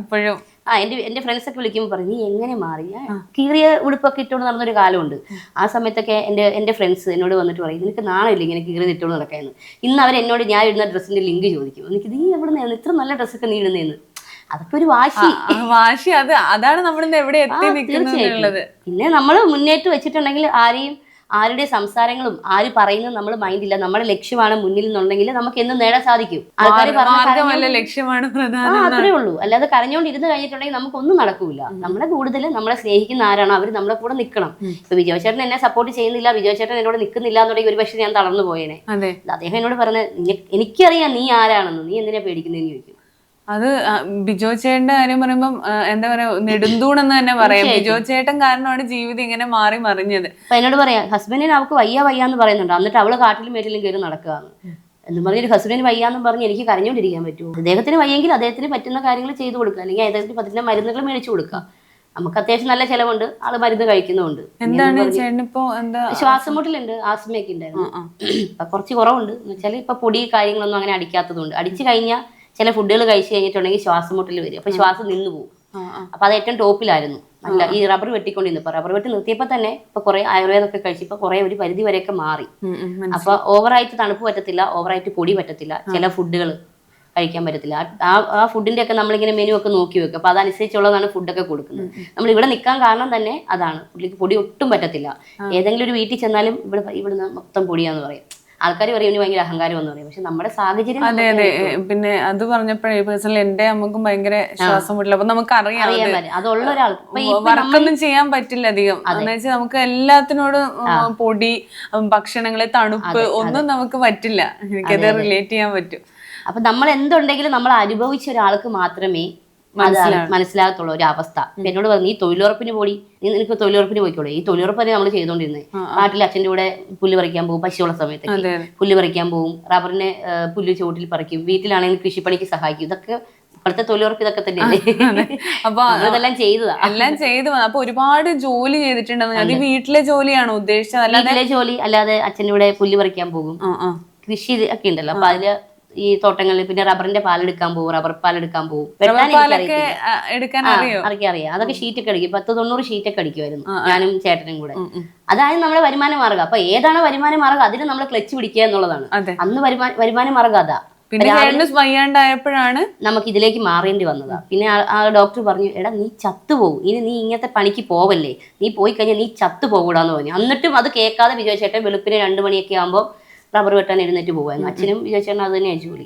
Speaker 2: ആ എന്റെ എന്റെ ഫ്രണ്ട്സൊക്കെ വിളിക്കുമ്പോൾ പറഞ്ഞു നീ എങ്ങനെ മാറി? ഞാൻ കീറിയ ഉടുപ്പൊക്കെ ഇട്ടുകൊണ്ട് നടന്നൊരു കാലമുണ്ട്. ആ സമയത്തൊക്കെ എന്റെ എന്റെ ഫ്രണ്ട്സ് എന്നോട് വന്നിട്ട് പറയും നിനക്ക് നാളെ ഇങ്ങനെ കീറി ഇട്ടുകൊണ്ട് നടക്കാമെന്ന് ഇന്ന് അവർ എന്നോട് ഞാൻ ഇടുന്ന ഡ്രസ്സിന്റെ ലിങ്ക് ചോദിക്കും. എനിക്ക് നീ എവിടെ നിന്ന് ഇത്ര നല്ല ഡ്രസ്സൊക്കെ നീ ഇടുന്നതെന്ന് അതൊക്കെ ഒരു വാശി.
Speaker 1: വാശി. അത് അതാണ് നമ്മളിന്ന് എവിടെ എത്തി നിൽക്കുന്നത്
Speaker 2: പിന്നെ നമ്മൾ മുന്നേറ്റ് വെച്ചിട്ടുണ്ടെങ്കിൽ ആരെയും ആരുടെ സംസാരങ്ങളും ആര് പറയുന്നത് നമ്മൾ മൈൻഡില്ല നമ്മുടെ ലക്ഷ്യമാണ് മുന്നിൽ നിന്നുണ്ടെങ്കിൽ നമുക്ക് എന്തും നേടാൻ സാധിക്കും. ആൾക്കാർ അത്രേ ഉള്ളൂ. അല്ലാതെ കരഞ്ഞോണ്ടിരുന്ന് കഴിഞ്ഞിട്ടുണ്ടെങ്കിൽ നമുക്കൊന്നും നടക്കൂല. നമ്മളെ കൂടുതൽ നമ്മളെ സ്നേഹിക്കുന്ന ആരാണോ അവർ നമ്മളെ കൂടെ നിൽക്കണം. ഇപ്പൊ വിജയ ചേട്ടൻ എന്നെ സപ്പോർട്ട് ചെയ്യുന്നില്ല. വിജയ ചേട്ടൻ എന്നോട് നിൽക്കുന്നില്ല എന്നുണ്ടെങ്കിൽ ഒരു പക്ഷേ ഞാൻ തളർന്നു പോയേനെ. അദ്ദേഹം എന്നോട് പറഞ്ഞ "നിന- എനിക്കറിയാം നീ ആരാണെന്ന്. നീ എന്തിനാ പേടിക്കുന്നതെന്ന് ചോദിക്കും.
Speaker 1: അത് ബിജോ ചേട്ടന്റെ കാര്യം പറയുമ്പം ആ, എന്താ പറയാ നെടുന്തൂണെന്ന് തന്നെ പറയാം. ബിജോ ചേട്ടൻ കാരണമാണ് ജീവിതം ഇങ്ങനെ മാറി മറിഞ്ഞത്.
Speaker 2: അപ്പൊ എന്നോട് പറയാം ഹസ്ബൻഡിന് അവൾക്ക് വയ്യ വയ്യ എന്ന് പറയുന്നുണ്ട്. എന്നിട്ട് അവൾ കാട്ടിലും മേട്ടിലും കയറി നടക്കുകയാണ്. എന്ന് പറഞ്ഞൊരു ഹസ്ബൻഡിന് വയ്യാന്ന് പറഞ്ഞ് എനിക്ക് കരഞ്ഞോണ്ടിരിക്കാൻ പറ്റുമോ? അദ്ദേഹത്തിന് വയ്യെങ്കിൽ അദ്ദേഹത്തിന് പറ്റുന്ന കാര്യങ്ങൾ ചെയ്തു കൊടുക്കുക. അല്ലെങ്കിൽ അദ്ദേഹത്തിന് പറ്റുന്ന മരുന്നുകൾ മേടിച്ചു കൊടുക്കുക. നമുക്ക് അത്യാവശ്യം നല്ല ചിലവുണ്ട്. ആൾ മരുന്ന് കഴിക്കുന്നുണ്ട്.
Speaker 1: എന്താണ് ചേട്ടനിപ്പോ എന്താ
Speaker 2: ശ്വാസം മുട്ടലുണ്ട് ആസ്മയൊക്കെ ഉണ്ടായിരുന്നു. അപ്പൊ കുറച്ച് കുറവുണ്ട്. എന്ന് വെച്ചാൽ ഇപ്പൊ പൊടി കാര്യങ്ങളൊന്നും അങ്ങനെ അടിക്കാത്തതുകൊണ്ട് അടിച്ചു കഴിഞ്ഞാൽ ചില ഫുഡുകൾ കഴിച്ചു കഴിഞ്ഞിട്ടുണ്ടെങ്കിൽ ശ്വാസം മുട്ടൽ വരും. അപ്പൊ ശ്വാസം നിന്നു പോകും. അപ്പൊ അത് ഏറ്റവും ടോപ്പിലായിരുന്നു. അല്ല ഈ റബ്ബർ വെട്ടിക്കൊണ്ടിരുന്നു ഇപ്പൊ റബ്ബർ വെട്ടി നിർത്തിയപ്പോൾ തന്നെ ഇപ്പൊ കുറെ ആയുർവേദമൊക്കെ കഴിച്ചപ്പോൾ കുറെ ഒരു പരിധി വരെയൊക്കെ മാറി. അപ്പൊ ഓവറായിട്ട് തണുപ്പ് പറ്റത്തില്ല ഓവറായിട്ട് പൊടി പറ്റത്തില്ല. ചില ഫുഡുകൾ കഴിക്കാൻ പറ്റത്തില്ല. ആ- ആ ആ ഫുഡിന്റെ ഒക്കെ നമ്മളിങ്ങനെ മെനു ഒക്കെ നോക്കി വെക്കും. അപ്പൊ അതനുസരിച്ചുള്ളതാണ് ഫുഡൊക്കെ കൊടുക്കുന്നത്. നമ്മൾ ഇവിടെ നിൽക്കാൻ കാരണം തന്നെ അതാണ്. പുള്ളിക്ക് പൊടി ഒട്ടും പറ്റത്തില്ല. ഏതെങ്കിലും ഒരു വീട്ടിൽ ചെന്നാലും ഇവിടെ ഇവിടുന്ന് മൊത്തം പൊടിയാന്ന് പറയും. ആൾക്കാർ പറയും ഭയങ്കര അഹങ്കാരം എന്ന് പറയും. പക്ഷെ നമ്മുടെ സാഹചര്യം
Speaker 1: അതെ അതെ. പിന്നെ അത് പറഞ്ഞപ്പോഴേ പേഴ്സണൽ എന്റെ അമ്മക്കും ഭയങ്കര ശ്വാസം മുട്ടില്ല. അപ്പൊ നമുക്ക് അറിയാം
Speaker 2: അതുള്ള ഒരാൾ.
Speaker 1: വർക്കൊന്നും ചെയ്യാൻ പറ്റില്ല അധികം. എന്ന് വെച്ചാൽ നമുക്ക് എല്ലാത്തിനോടും പൊടി ഭക്ഷണങ്ങളെ തണുപ്പ് ഒന്നും നമുക്ക് പറ്റില്ല. എനിക്കത് റിലേറ്റ് ചെയ്യാൻ പറ്റും.
Speaker 2: അപ്പൊ നമ്മൾ എന്തുണ്ടെങ്കിലും നമ്മൾ അനുഭവിച്ച ഒരാൾക്ക് മാത്രമേ മനസ്സിലാകത്തുള്ള ഒരു അവസ്ഥ. എന്നോട് പറഞ്ഞു ഈ തൊഴിലുറപ്പിന് പോടി. നീ നിനക്ക് തൊഴിലുറപ്പിന് പോയിക്കോളൂ. ഈ തൊഴിലുറപ്പ് തന്നെ നമ്മൾ ചെയ്തോണ്ടിരുന്നത് നാട്ടിൽ അച്ഛന്റെ കൂടെ പുല്ല് പറിക്കാൻ പോകും പശുവുള്ള
Speaker 1: സമയത്ത്
Speaker 2: പുല്ല് പറിക്കാൻ പോകും റബ്ബറിനെ പുല്ല് ചുവട്ടിൽ പറിക്കും. വീട്ടിലാണെങ്കിൽ കൃഷിപ്പണിക്ക് സഹായിക്കും. ഇതൊക്കെ ഇപ്പോഴത്തെ തൊഴിലുറപ്പ് ഇതൊക്കെ തന്നെയല്ലേ?
Speaker 1: അപ്പൊ
Speaker 2: അതെല്ലാം ചെയ്തതാ.
Speaker 1: എല്ലാം ചെയ്തു. അപ്പൊ ഒരുപാട് ജോലി ചെയ്തിട്ടുണ്ടെന്ന് അത് വീട്ടിലെ ജോലിയാണോ ഉദ്ദേശിച്ചത്. അല്ലാതെ
Speaker 2: വീട്ടിലെ ജോലി അല്ലാതെ അച്ഛന്റെ കൂടെ പുല്ല് പറിക്കാൻ പോകും. കൃഷി ഒക്കെ ഉണ്ടല്ലോ. അപ്പൊ അതിൽ ഈ തോട്ടങ്ങളിൽ പിന്നെ റബ്ബറിന്റെ പാലെടുക്കാൻ പോകും റബ്ബർ പാലെടുക്കാൻ പോകും വെട്ടാൻ
Speaker 1: അറിയോ?
Speaker 2: അതൊക്കെ ഷീറ്റ് ഒക്കെ അടിക്കും. പത്ത് തൊണ്ണൂറ് ഷീറ്റ് ഒക്കെ അടിക്കുമായിരുന്നു ഞാനും ചേട്ടനും കൂടെ. അതായത് നമ്മുടെ വരുമാന മാർഗം അപ്പൊ ഏതാണ് വരുമാന മാർഗം അതിന് നമ്മൾ ക്ലച്ച് പിടിക്കുക എന്നുള്ളതാണ്. അന്ന് വരുമാന വരുമാന മാർഗം അതാ.
Speaker 1: വയ്യാണ്ടായപ്പോഴാണ്
Speaker 2: നമുക്ക് ഇതിലേക്ക് മാറേണ്ടി വന്നതാ. പിന്നെ ആ- ഡോക്ടർ പറഞ്ഞു എടാ നീ ചത്തുപോകും. ഇനി നീ ഇങ്ങനത്തെ പണിക്ക് പോവല്ലേ? നീ പോയി കഴിഞ്ഞാൽ നീ ചത്തു പോകൂടാന്ന് പറഞ്ഞു. എന്നിട്ടും അത് കേൾക്കാതെ വിജയചേട്ടൻ വെളുപ്പിന് രണ്ടു മണിയൊക്കെ ആകുമ്പോൾ റബ്ബർ വെട്ടാൻ എഴുന്നേറ്റ് പോകുമായിരുന്നു അച്ഛനും വിജയചേട്ടൻ അത് തന്നെയാണ് ജോലി.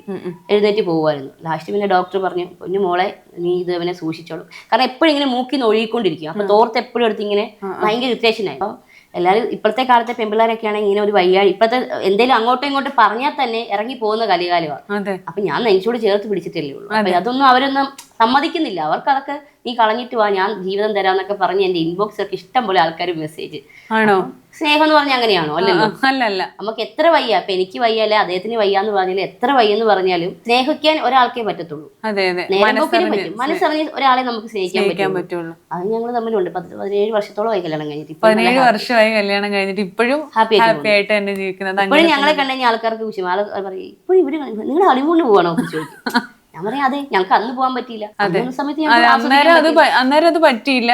Speaker 2: എഴുന്നേറ്റ് പോകുമായിരുന്നു ലാസ്റ്റ് പിന്നെ ഡോക്ടർ പറഞ്ഞു പൊന്നു മോളെ നീ ഇത് അവനെ സൂക്ഷിച്ചോളൂ. കാരണം എപ്പോഴും ഇങ്ങനെ മൂക്കി ഒഴുകിക്കൊണ്ടിരിക്കും അപ്പൊ തോർത്ത് എപ്പോഴും എടുത്ത് ഇങ്ങനെ ഭയങ്കര ഇറിറ്റേഷനായി അപ്പൊ എല്ലാവരും ഇപ്പോഴത്തെ കാലത്തെ പെമ്പിള്ളേരൊക്കെ ആണെങ്കിൽ ഇങ്ങനെ ഒരു വയ്യാഴി ഇപ്പോഴത്തെ എന്തെങ്കിലും അങ്ങോട്ടും ഇങ്ങോട്ടും പറഞ്ഞാൽ തന്നെ ഇറങ്ങി പോകുന്ന കലികാലമാണ്. അപ്പൊ ഞാൻ നെഞ്ചോട് ചേർത്ത് പിടിച്ചിട്ടല്ലേ ഉള്ളൂ. അപ്പൊ അതൊന്നും അവരൊന്നും സമ്മതിക്കുന്നില്ല. അവർക്ക് അതൊക്കെ നീ കളഞ്ഞിട്ട് വാ ഞാൻ ജീവിതം തരാന്നൊക്കെ പറഞ്ഞ് എന്റെ ഇൻബോക്സ് ഒക്കെ ഇഷ്ടം പോലെ ആൾക്കാർ മെസ്സേജ്
Speaker 1: ആണോ?
Speaker 2: സ്നേഹം എന്ന് പറഞ്ഞാൽ അങ്ങനെയാണോ? അല്ലല്ലോ?
Speaker 1: ആ, അല്ല അല്ല.
Speaker 2: നമുക്ക് എത്ര വയ്യ? അപ്പൊ എനിക്ക് വയ്യ അല്ലെ അദ്ദേഹത്തിന് വയ്യ എന്ന് പറഞ്ഞാലും എത്ര വയ്യെന്ന് പറഞ്ഞാലും സ്നേഹിക്കാൻ ഒരാൾക്കേ പറ്റത്തുള്ളൂ. നേരമ്പോക്കിന്
Speaker 1: മനസ്സറിഞ്ഞ്
Speaker 2: പറ്റും. മനസ്സറിഞ്ഞ് ഒരാളെ നമുക്ക് സ്നേഹിക്കാൻ
Speaker 1: സ്നേഹിക്കാൻ
Speaker 2: പറ്റും
Speaker 1: പറ്റുള്ളൂ.
Speaker 2: അത് ഞങ്ങൾ തമ്മിലുണ്ട്. പത്ത് പതിനേഴ് വർഷത്തോളമായി കല്യാണം കഴിഞ്ഞിട്ട്.
Speaker 1: പതിനേഴ് വർഷമായി കല്യാണം കഴിഞ്ഞിട്ട് ഇപ്പോഴും
Speaker 2: ഹാപ്പി ആയിട്ട്
Speaker 1: തന്നെ ജീവിക്കുന്നത്.
Speaker 2: ഇപ്പോഴും ഞങ്ങളെ കണ്ടുകഴിഞ്ഞാൽ ആൾക്കാർക്ക് ആൾ പറയും ഇപ്പോഴും ഇവർ നിങ്ങളുടെ ഹണിമൂണിന് പോവാണോ? <laughs> ചോദിക്കും. ഞാൻ പറയാം അതെ ഞങ്ങൾക്ക് അന്ന് പോകാൻ പറ്റിയില്ല.
Speaker 1: അന്നേരം അത് അന്നേരം അത് പറ്റിയില്ല.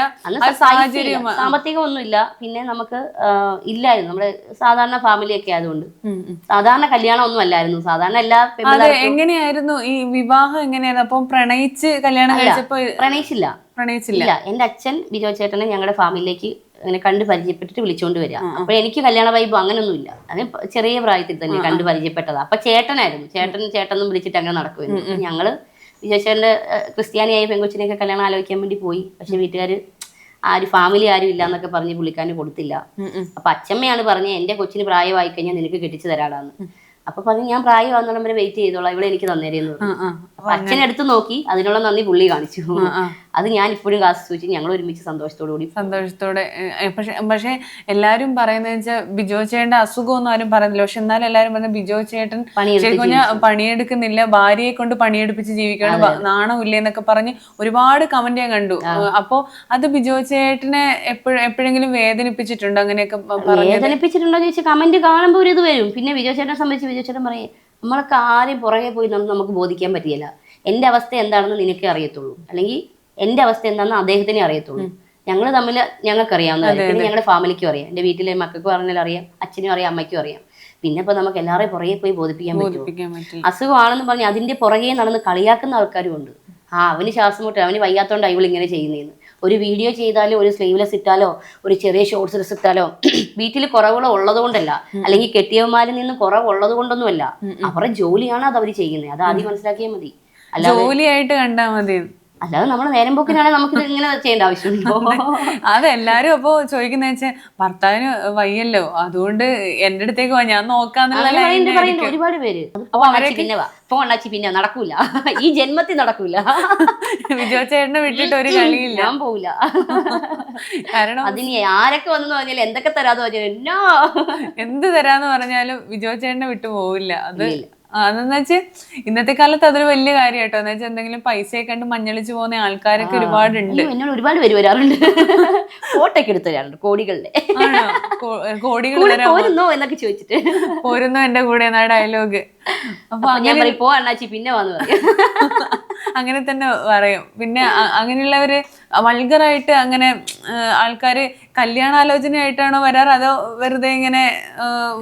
Speaker 1: സാഹചര്യം
Speaker 2: സാമ്പത്തികം ഒന്നുമില്ല പിന്നെ നമുക്ക് ഇല്ലായിരുന്നു. നമ്മുടെ സാധാരണ ഫാമിലി ഒക്കെ ആയതുകൊണ്ട്. സാധാരണ കല്യാണം ഒന്നും അല്ലായിരുന്നു. സാധാരണ എല്ലാ
Speaker 1: എങ്ങനെയായിരുന്നു ഈ വിവാഹം? എങ്ങനെയായിരുന്നു? അപ്പം പ്രണയിച്ച് കല്യാണം കഴിച്ചപ്പോ
Speaker 2: പ്രണയിച്ചില്ല.
Speaker 1: പ്രണയിച്ചില്ല.
Speaker 2: എന്റെ അച്ഛൻ ബിജോ ചേട്ടനെ ഞങ്ങളുടെ ഫാമിലിയിലേക്ക് അങ്ങനെ കണ്ട് പരിചയപ്പെട്ടിട്ട് വിളിച്ചോണ്ട് വരിക. അപ്പൊ എനിക്ക് കല്യാണ വൈബ് അങ്ങനൊന്നും ഇല്ല അത് ചെറിയ പ്രായത്തിൽ തന്നെ കണ്ട് പരിചയപ്പെട്ടതാ. അപ്പൊ ചേട്ടനായിരുന്നു. ചേട്ടൻ ചേട്ടനും വിളിച്ചിട്ട് അങ്ങനെ നടക്കുമായിരുന്നു ഞങ്ങൾ വിജയശേഖരന്റെ ക്രിസ്ത്യാനിയായ പെങ്കൊച്ചിനെയൊക്കെ കല്യാണം ആലോചിക്കാൻ വേണ്ടി പോയി. പക്ഷെ വീട്ടുകാർ ആ ഒരു ഫാമിലി ആരും ഇല്ല എന്നൊക്കെ പറഞ്ഞ് പുള്ളിക്കാരന് കൊടുത്തില്ല. അപ്പൊ അച്ഛമ്മയാണ് പറഞ്ഞത് എന്റെ കൊച്ചിന് പ്രായമായി കഴിഞ്ഞാൽ നിനക്ക് കെട്ടിച്ചു തരാടാന്ന്. അപ്പൊ പറഞ്ഞു ഞാൻ പ്രായമാകുന്നോളം വരെ വെയിറ്റ് ചെയ്തോളാം. ഇവിടെ എനിക്ക് തന്നേരെന്ന്. അപ്പൊ അച്ഛൻ എടുത്ത് നോക്കി. അതിനുള്ള നന്ദി പുള്ളി കാണിച്ചു. അത് ഞാൻ ഇപ്പോഴും കാസ് ചോദിച്ചു ഞങ്ങൾ ഒരുമിച്ച് സന്തോഷത്തോടു കൂടി.
Speaker 1: സന്തോഷത്തോടെ പക്ഷെ പക്ഷെ എല്ലാരും പറയുന്നത് വെച്ചാൽ ബിജോ ചേട്ടന്റെ അസുഖമൊന്നും ആരും പറയുന്നില്ല. പക്ഷെ എന്നാലും എല്ലാരും പറഞ്ഞ ബിജോ ചേട്ടൻ പണിയെടുക്കുന്ന പണിയെടുക്കുന്നില്ല. ഭാര്യയെ കൊണ്ട് പണിയെടുപ്പിച്ച് ജീവിക്കണം നാണമില്ല എന്നൊക്കെ പറഞ്ഞ് ഒരുപാട് കമന്റ് ഞാൻ കണ്ടു. അപ്പോ അത് ബിജോ ചേട്ടനെ എപ്പോഴും എപ്പോഴെങ്കിലും വേദനിപ്പിച്ചിട്ടുണ്ടോ? അങ്ങനെയൊക്കെ
Speaker 2: വേദനിപ്പിച്ചിട്ടുണ്ടോ ചോദിച്ചാൽ കമന്റ് കാണുമ്പോൾ ഒരു ഇത് വരും. പിന്നെ ബിജോ ചേട്ടനെ സംബന്ധിച്ച് വിജയ ചേട്ടൻ പറയും നമ്മളൊക്കെ ആരും പുറകെ പോയി നമുക്ക് നമുക്ക് ബോധിക്കാൻ പറ്റിയല്ല. എന്റെ അവസ്ഥ എന്താണെന്ന് നിനക്കേ അറിയത്തുള്ളൂ. അല്ലെങ്കിൽ എന്റെ അവസ്ഥ എന്താണെന്ന് അദ്ദേഹത്തിനെ അറിയത്തുള്ളൂ. ഞങ്ങൾ തമ്മിൽ ഞങ്ങൾക്ക് അറിയാവുന്ന പിന്നെ ഞങ്ങളുടെ ഫാമിലിക്കും അറിയാം. എന്റെ വീട്ടിലെ മക്കൾക്കും പറഞ്ഞാൽ അറിയാം. അച്ഛനും അറിയാം. അമ്മയ്ക്കും അറിയാം. പിന്നെ ഇപ്പൊ നമുക്ക് എല്ലാവരെയും പുറകെ പോയി ബോധിപ്പിക്കാൻ
Speaker 1: പറ്റും
Speaker 2: അസുഖമാണെന്ന് പറഞ്ഞ് അതിന്റെ പുറകെ നടന്ന് കളിയാക്കുന്ന ആൾക്കാരും ഉണ്ട്. ആ അവന് ശ്വാസം മുട്ട് അവന് വയ്യാത്തോണ്ട് ഇവൾ ഇങ്ങനെ ചെയ്യുന്നതെന്ന് ഒരു വീഡിയോ ചെയ്താലോ ഒരു സ്ലീവ്ലെസ് ഇട്ടാലോ ഒരു ചെറിയ ഷോർട്സ് ഡ്രസ് ഇട്ടാലോ <clears throat> വീട്ടിൽ കുറവുകൾ ഉള്ളത് കൊണ്ടല്ല അല്ലെങ്കിൽ കെട്ടിയവന്മാരിൽ നിന്ന് കുറവുള്ളത് കൊണ്ടൊന്നുമല്ല അവരുടെ ജോലിയാണ് അത് അവർ ചെയ്യുന്നത്. അത് ആദ്യം മനസ്സിലാക്കിയാൽ മതി. അല്ല
Speaker 1: ജോലിയായിട്ട് കണ്ടാൽ മതി.
Speaker 2: അല്ലാതെ നമ്മൾ നേരം പോക്കിനാണെങ്കിൽ നമുക്ക് ഇങ്ങനെ ചെയ്യേണ്ട ആവശ്യമുണ്ടോ
Speaker 1: അതെല്ലാരും അപ്പൊ ചോദിക്കുന്ന വെച്ചാൽ ഭർത്താവിന് വയ്യല്ലോ അതുകൊണ്ട് എന്റെ അടുത്തേക്ക് വാ ഞാൻ നോക്കാന്നുള്ള.
Speaker 2: ഒരുപാട് പേര്. ഫോൺ പിന്നെ വാ അണ്ണാച്ചി പിന്നെ നടക്കൂല. ഈ ജന്മത്തിൽ നടക്കൂല.
Speaker 1: വിജോ ചേട്ടനെ വിട്ടിട്ട് ഒരു കളിയില്ല.
Speaker 2: ഞാൻ പോവില്ല.
Speaker 1: കാരണം
Speaker 2: അതിന് ആരൊക്കെ വന്നു പറഞ്ഞാൽ എന്തൊക്കെ തരാന്ന് പറഞ്ഞാലും എന്നോ?
Speaker 1: എന്ത് തരാന്ന് പറഞ്ഞാലും വിജോ ചേട്ടനെ വിട്ടു പോവില്ല. അത് അതെന്ന് വെച്ച് ഇന്നത്തെ കാലത്ത് അതൊരു വലിയ കാര്യം കേട്ടോ. എന്ന് വെച്ചാൽ എന്തെങ്കിലും പൈസയെ കണ്ട് മഞ്ഞളിച്ച് പോകുന്ന ആൾക്കാരൊക്കെ ഒരുപാടുണ്ട്.
Speaker 2: എന്നോട് ഒരുപാട് പേര് വരാറുണ്ട്. ഫോട്ടോ ഒക്കെ എടുത്ത് തരാറുണ്ട് കോടികളുടെ.
Speaker 1: കോടികൾ
Speaker 2: പോരുന്നോ എന്നൊക്കെ ചോദിച്ചിട്ട്.
Speaker 1: പോരുന്നോ എന്റെ കൂടെ എന്നാ ഡയലോഗ്? അപ്പൊ
Speaker 2: ഞാൻ പറയും പോ അണ്ണാച്ചി പിന്നെ വന്നു
Speaker 1: അങ്ങനെ തന്നെ പറയും. പിന്നെ അങ്ങനെയുള്ളവര് വൾഗറായിട്ട് അങ്ങനെ ആൾക്കാര് കല്യാണാലോചനയായിട്ടാണോ വരാറ്? അതോ വെറുതെ ഇങ്ങനെ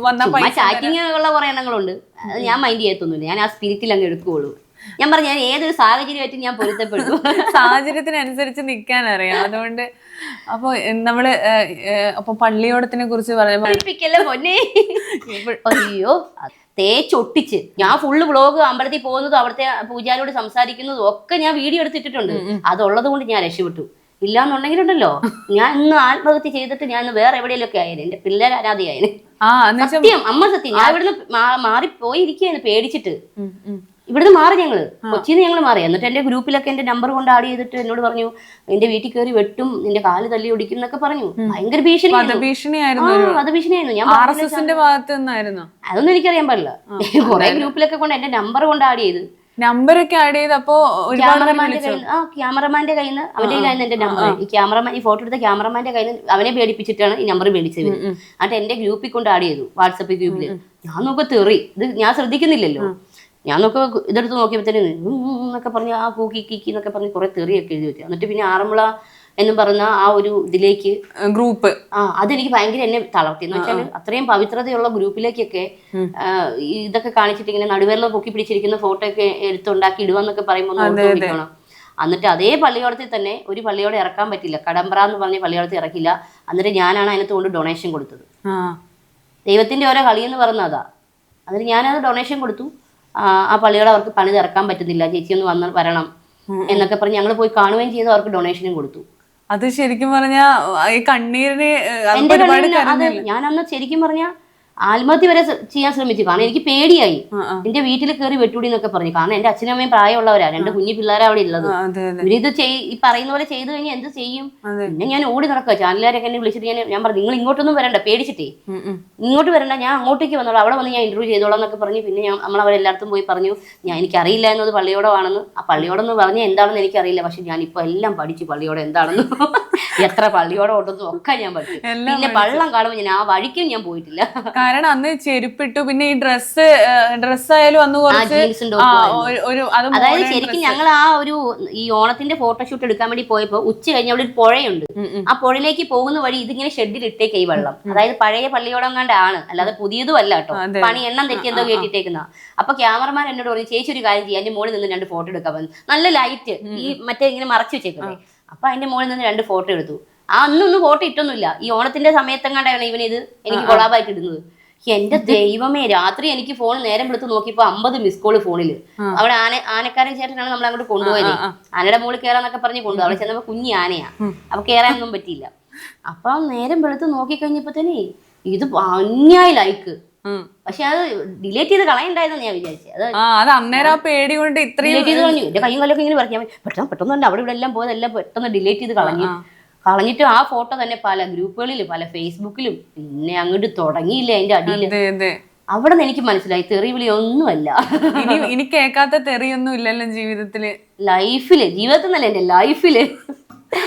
Speaker 1: വന്ന പൈസ
Speaker 2: ഉണ്ട് ഉള്ള കുറെ എണ്ണങ്ങളുണ്ട്. അത് ഞാൻ മൈൻഡ് ചെയ്യത്തൊന്നുമില്ല. ഞാൻ ആ സ്പിരിറ്റിൽ അങ്ങ് എടുക്കുകയുള്ളൂ ഞാൻ പറഞ്ഞു ഞാൻ ഏതൊരു സാഹചര്യമായിട്ട് ഞാൻ പൊരുത്തപ്പെടും. <laughs>
Speaker 1: സാഹചര്യത്തിനനുസരിച്ച് നിൽക്കാൻ അറിയാം. അതുകൊണ്ട് അപ്പൊ നമ്മൾ അപ്പൊ പള്ളിയോടത്തിനെ കുറിച്ച്
Speaker 2: പറയുമ്പോൾ അയ്യോ തേച്ചൊട്ടിച്ച്. ഞാൻ ഫുള്ള് വ്ളോഗ് അമ്പലത്തിൽ പോകുന്നതും അവിടുത്തെ പൂജാരിയോട് സംസാരിക്കുന്നതും ഒക്കെ ഞാൻ വീഡിയോ എടുത്തിട്ടിട്ടുണ്ട്. അതുള്ളത് കൊണ്ട് ഞാൻ രക്ഷപ്പെട്ടു. ഇല്ലാന്നുണ്ടെങ്കിലുണ്ടല്ലോ. ഞാൻ ഇന്ന് ആത്മഹത്യ ചെയ്തിട്ട് ഞാൻ വേറെ എവിടെയെങ്കിലൊക്കെ ആയേനെ. എന്റെ പിള്ളേർ അനാഥയായേനെ
Speaker 1: ആ
Speaker 2: സത്യം അമ്മ സത്യം. ഞാൻ ഇവിടുന്ന് മാറി മാറിപ്പോയിരിക്കുകയാണ് പേടിച്ചിട്ട്. ഇവിടുന്ന് മാറി ഞങ്ങൾ. കൊച്ചിന്ന് ഞങ്ങൾ മാറി. എന്നിട്ട് എന്റെ ഗ്രൂപ്പിലൊക്കെ എന്റെ നമ്പർ കൊണ്ട് ആഡ് ചെയ്തിട്ട് എന്നോട് പറഞ്ഞു എന്റെ വീട്ടിൽ കയറി വെട്ടും നിന്റെ കാൽ തല്ലി ഒടിക്കും എന്നൊക്കെ പറഞ്ഞു. ഭയങ്കര ഭീഷണിയായിരുന്നു. ഞാൻ അതൊന്നും എനിക്കറിയാൻ പാടില്ല. കുറെ ഗ്രൂപ്പിലൊക്കെ കൊണ്ട് എന്റെ നമ്പർ കൊണ്ട് ആഡ് ചെയ്ത്.
Speaker 1: നമ്പറൊക്കെ ആഡ് ചെയ്തപ്പോ
Speaker 2: ക്യാമറമാന്റെ കയ്യിൽ ആ ക്യാമറമാന്റെ കയ്യിൽ നിന്ന് അവന്റെ കയ്യിലായിരുന്നു എന്റെ നമ്പർ ഈ ക്യാമറമാൻ ഈ ഫോട്ടോ എടുത്ത ക്യാമറമാന്റെ കയ്യിൽ നിന്ന് അവനെ പേടിപ്പിച്ചിട്ടാണ് ഈ നമ്പർ മേടിച്ചത്. എന്നിട്ട് എന്റെ ഗ്രൂപ്പിൽ കൊണ്ട് ആഡ് ചെയ്തു വാട്സപ്പ് ഗ്രൂപ്പിൽ ഞാൻ നോക്ക തെറി. ഇത് ഞാൻ ശ്രദ്ധിക്കുന്നില്ലല്ലോ. ഞാൻ നോക്ക ഇതെടുത്ത് നോക്കിയപ്പോഴത്തേന് എന്നൊക്കെ പറഞ്ഞ് ആ കൂക്കി കീക്കി എന്നൊക്കെ പറഞ്ഞ് കുറെ തെറിയൊക്കെ എഴുതി വെച്ചു. എന്നിട്ട് പിന്നെ ആറന്മുള എന്നും പറഞ്ഞ ആ ഒരു ഇതിലേക്ക്
Speaker 1: ഗ്രൂപ്പ്.
Speaker 2: ആ അതെനിക്ക് ഭയങ്കര എന്നെ തളർത്തി. എന്ന് വെച്ചാൽ അത്രയും പവിത്രതയുള്ള ഗ്രൂപ്പിലേക്കൊക്കെ ഇതൊക്കെ കാണിച്ചിട്ട് ഇങ്ങനെ നടുവേറിൽ പൊക്കി പിടിച്ചിരിക്കുന്ന ഫോട്ടോ ഒക്കെ എടുത്തുണ്ടാക്കി ഇടുവെന്നൊക്കെ പറയുമ്പോൾ എന്നിട്ട് അതേ പള്ളിയോടത്തിൽ തന്നെ ഒരു പള്ളിയോടെ ഇറക്കാൻ പറ്റില്ല. കടമ്പറ എന്ന് പറഞ്ഞ പള്ളിയോടത്തിൽ ഇറക്കില്ല. എന്നിട്ട് ഞാനാണ് അതിനകത്ത് കൊണ്ട് ഡൊണേഷൻ കൊടുത്തത്. ദൈവത്തിന്റെ ഓരോ കളി എന്ന് പറഞ്ഞ അതാ. അതിന് ഞാനത് ഡൊണേഷൻ കൊടുത്തു. ആ, പള്ളിയോടെ അവർക്ക് പണി ഇറക്കാൻ പറ്റുന്നില്ല. ചേച്ചി ഒന്ന് വന്ന് വരണം എന്നൊക്കെ പറഞ്ഞ് ഞങ്ങൾ പോയി കാണുകയും ചെയ്ത്. അവർക്ക് ഡൊണേഷനും കൊടുത്തു.
Speaker 1: അത് ശരിക്കും പറഞ്ഞ ഈ കണ്ണീരിന് ഞാനന്ന് അത്
Speaker 2: ഞാൻ അന്ന് ശരിക്കും പറഞ്ഞ ആത്മഹത്യ വരെ ചെയ്യാൻ ശ്രമിച്ചു. കാരണം എനിക്ക് പേടിയായി. എന്റെ വീട്ടിൽ കയറി വെട്ടൂടി എന്നൊക്കെ പറഞ്ഞു. കാരണം എന്റെ അച്ഛനും അമ്മയും പ്രായമുള്ളവരാ. രണ്ട് കുഞ്ഞു പിള്ളേരാ അവിടെ ഉള്ളത്. ഇവരിത് ഈ പറയുന്ന പോലെ ചെയ്തു കഴിഞ്ഞാൽ എന്ത് ചെയ്യും? പിന്നെ ഞാൻ ഓടി നടക്കുക ചാനലുകാരൊക്കെ എന്നെ വിളിച്ചിട്ട് ഞാൻ ഞാൻ പറഞ്ഞു നിങ്ങൾ ഇങ്ങോട്ടൊന്നും വരണ്ട. പേടിച്ചിട്ടേ. ഇങ്ങോട്ട് വരണ്ട. ഞാൻ അങ്ങോട്ടേക്ക് വന്നോളാം. അവിടെ വന്ന് ഞാൻ ഇന്റർവ്യൂ ചെയ്തോളാം എന്നൊക്കെ പറഞ്ഞു. പിന്നെ ഞാൻ നമ്മൾ അവരെല്ലായിടത്തും പോയി പറഞ്ഞു ഞാൻ എനിക്കറിയില്ല എന്നത് പള്ളിയോടമാണെന്ന്. ആ പള്ളിയോടെന്ന് പറഞ്ഞ എന്താണെന്ന് എനിക്കറിയില്ല. പക്ഷെ ഞാൻ ഇപ്പൊ എല്ലാം പഠിച്ചു പള്ളിയോടെ എന്താണെന്ന്. <laughs> എത്ര പള്ളിയോടെ ഉണ്ടെന്നും ഒക്കെ ഞാൻ പഠിച്ചു. പിന്നെ പള്ളം കാണുമ്പോൾ ഞാൻ ആ വഴിക്കും ഞാൻ പോയിട്ടില്ല.
Speaker 1: കാരണം അന്ന് ചെരുപ്പിട്ടു. പിന്നെ ഈ ഡ്രസ്സ് ഡ്രസ് ആയാലും അന്ന് കുറച്ച് ആ, ഒരു- ഒരു അത്
Speaker 2: അതായത്
Speaker 1: modern
Speaker 2: ശരിക്കും
Speaker 1: dress.
Speaker 2: ഞങ്ങൾ ആ ഒരു ഈ ഓണത്തിന്റെ ഫോട്ടോഷൂട്ട് എടുക്കാൻ വേണ്ടി പോയപ്പോ ഉച്ച കഴിഞ്ഞ അവിടെ ഒരു പുഴയുണ്ട്.
Speaker 1: ഉം, ഉം.
Speaker 2: ആ പുഴയിലേക്ക് പോകുന്ന വഴി ഇതിങ്ങനെ ഷെഡിൽ ഇട്ടേക്ക് ഈ വെള്ളം. അതായത് പഴയ പള്ളിയോടങ്ങാണ്ടാണ് അല്ലാതെ പുതിയതും അല്ല കേട്ടോ.
Speaker 1: അതെ.
Speaker 2: പണി എണ്ണം തെറ്റി എന്തോ കേട്ടിട്ടേക്കുന്ന. അപ്പൊ ക്യാമറമാൻ എന്നോട് പറഞ്ഞു ചേച്ചി ഒരു കാര്യം ചെയ്യാൻ മോളിൽ മുകളിൽ നിന്ന് രണ്ട് ഫോട്ടോ എടുക്കാൻ വന്നു. നല്ല ലൈറ്റ് ഈ മറ്റേ ഇങ്ങനെ മറച്ചു വെച്ചേക്കുന്നത് അപ്പൊ അതിന്റെ മുകളിൽ നിന്ന് രണ്ട് ഫോട്ടോ എടുത്തു. ആ അന്നൊന്നും ഫോട്ടോ ഇട്ടൊന്നുമില്ല. ഈ ഓണത്തിന്റെ സമയത്തെങ്ങാണ്ടാണ് ഇവൻ ഇത് എനിക്ക് കൊളാബായിട്ട് ഇടുന്നത്. എന്റെ ദൈവമേ രാത്രി എനിക്ക് ഫോൺ നേരം എടുത്ത് നോക്കിയപ്പോ അമ്പത് മിസ് കോൾ ഫോണിൽ അവിടെ ആന ആനക്കാരൻ ചേട്ടനാണ് നമ്മൾ അങ്ങോട്ട് കൊണ്ടുപോയത്. ആനയുടെ മുകളിൽ കയറാന്നൊക്കെ പറഞ്ഞ് കൊണ്ടുപോകും അവിടെ ചെന്നപ്പോ കുഞ്ഞി ആനയാ. അപ്പൊ കയറാനൊന്നും പറ്റിയില്ല. അപ്പൊ നേരം വെളുത്ത് നോക്കിക്കഴിഞ്ഞപ്പോ തന്നെ ഇത് ഭംഗിയായി ലൈക്ക്. പക്ഷെ അത് ഡിലേറ്റ് ചെയ്ത് കളയണ്ടായിരുന്നു ഞാൻ വിചാരിച്ചത് അത്
Speaker 1: അന്നേരം ആ പേടി കൊണ്ട് ഇത്രയും
Speaker 2: ഡിലേറ്റ് ചെയ്ത് കളഞ്ഞു. എന്റെ കൈയും കാലൊക്കെ ഇങ്ങനെ പറയാൻ പെട്ടെന്ന് പെട്ടെന്ന് അവിടെ ഇവിടെ എല്ലാം പോയതെല്ലാം പെട്ടെന്ന് ഡിലേറ്റ് ചെയ്ത് കളഞ്ഞു. കളഞ്ഞിട്ട് ആ ഫോട്ടോ തന്നെ പല ഗ്രൂപ്പുകളിൽ പല ഫേസ്ബുക്കിലും പിന്നെ അങ്ങോട്ട് തുടങ്ങിയില്ല അതിന്റെ അടിയിൽ അവിടെ നിന്ന് എനിക്ക് മനസ്സിലായി തെറിവിളി ഒന്നുമല്ല.
Speaker 1: ഇനി കേൾക്കാത്ത തെറിയൊന്നും ഇല്ലല്ലോ ജീവിതത്തിൽ.
Speaker 2: ലൈഫിൽ ജീവിതത്തിൽ നിന്നല്ല എന്റെ ലൈഫിൽ.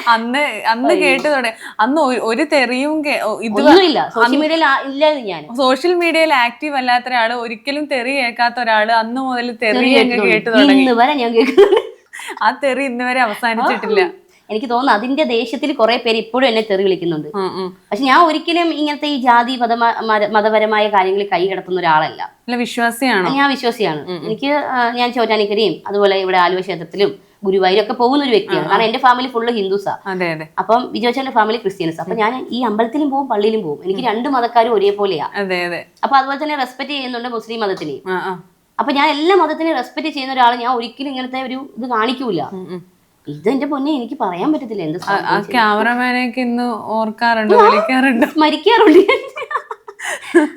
Speaker 1: അന്ന് അന്ന് കേട്ടു തുടങ്ങി അന്ന് ഒരു- തെറിയും കേ- ഓ, ഇത്
Speaker 2: ഒന്നുമില്ല. സോഷ്യൽ മീഡിയയിൽ ഇല്ല ഞാൻ.
Speaker 1: സോഷ്യൽ മീഡിയയിൽ ആക്റ്റീവ് അല്ലാത്ത ഒരാൾ ഒരിക്കലും തെറി കേൾക്കാത്ത ഒരാൾ അന്ന് മുതൽ തെറി കേട്ട് തുടങ്ങി.
Speaker 2: വരെ ഞാൻ കേൾക്കുന്നു
Speaker 1: ആ തെറി ഇന്ന് വരെ അവസാനിച്ചിട്ടില്ല.
Speaker 2: എനിക്ക് തോന്നുന്നു അതിന്റെ ദേഷ്യത്തിൽ കുറെ പേര് ഇപ്പോഴും എന്നെ തെറി വിളിക്കുന്നുണ്ട്. പക്ഷെ ഞാൻ ഒരിക്കലും ഇങ്ങനത്തെ ഈ ജാതി മതപരമായ കാര്യങ്ങളിൽ കൈ കിടത്തുന്ന ഒരാളല്ല.
Speaker 1: വിശ്വാസിയാണ്?
Speaker 2: ഞാൻ വിശ്വാസിയാണ്. എനിക്ക് ഞാൻ ചോറ്റാനിക്കരയും അതുപോലെ ഇവിടെ ആലുവ ക്ഷേത്രത്തിലും ഗുരുവായൂരൊക്കെ പോകുന്ന ഒരു വ്യക്തിയാണ്. കാരണം എന്റെ ഫാമിലി ഫുള്ള് ഹിന്ദുസാ അപ്പം വിജയച്ചന്റെ ഫാമിലി ക്രിസ്ത്യൻസ് അപ്പൊ ഞാൻ ഈ അമ്പലത്തിലും പോകും പള്ളിയിലും പോകും. എനിക്ക് രണ്ട് മതക്കാരും ഒരേപോലെയാ. അപ്പൊ അതുപോലെ തന്നെ റെസ്പെക്ട് ചെയ്യുന്നുണ്ട് മുസ്ലിം മതത്തിനെയും. അപ്പൊ ഞാൻ എല്ലാ മതത്തിനെയും റെസ്പെക്ട് ചെയ്യുന്ന ഒരാൾ ഞാൻ ഒരിക്കലും ഇങ്ങനത്തെ ഒരു ഇത് കാണിക്കൂല.
Speaker 1: ഉം, ഉം.
Speaker 2: ഇത് എന്റെ പൊന്നെ എനിക്ക് പറയാൻ പറ്റത്തില്ല. എന്ത്
Speaker 1: ആ- ക്യാമറമാനെയൊക്കെ ഇന്ന് ഓർക്കാറുണ്ടോ സ്മരിക്കാറുണ്ട്
Speaker 2: മരിക്കാറുണ്ട്.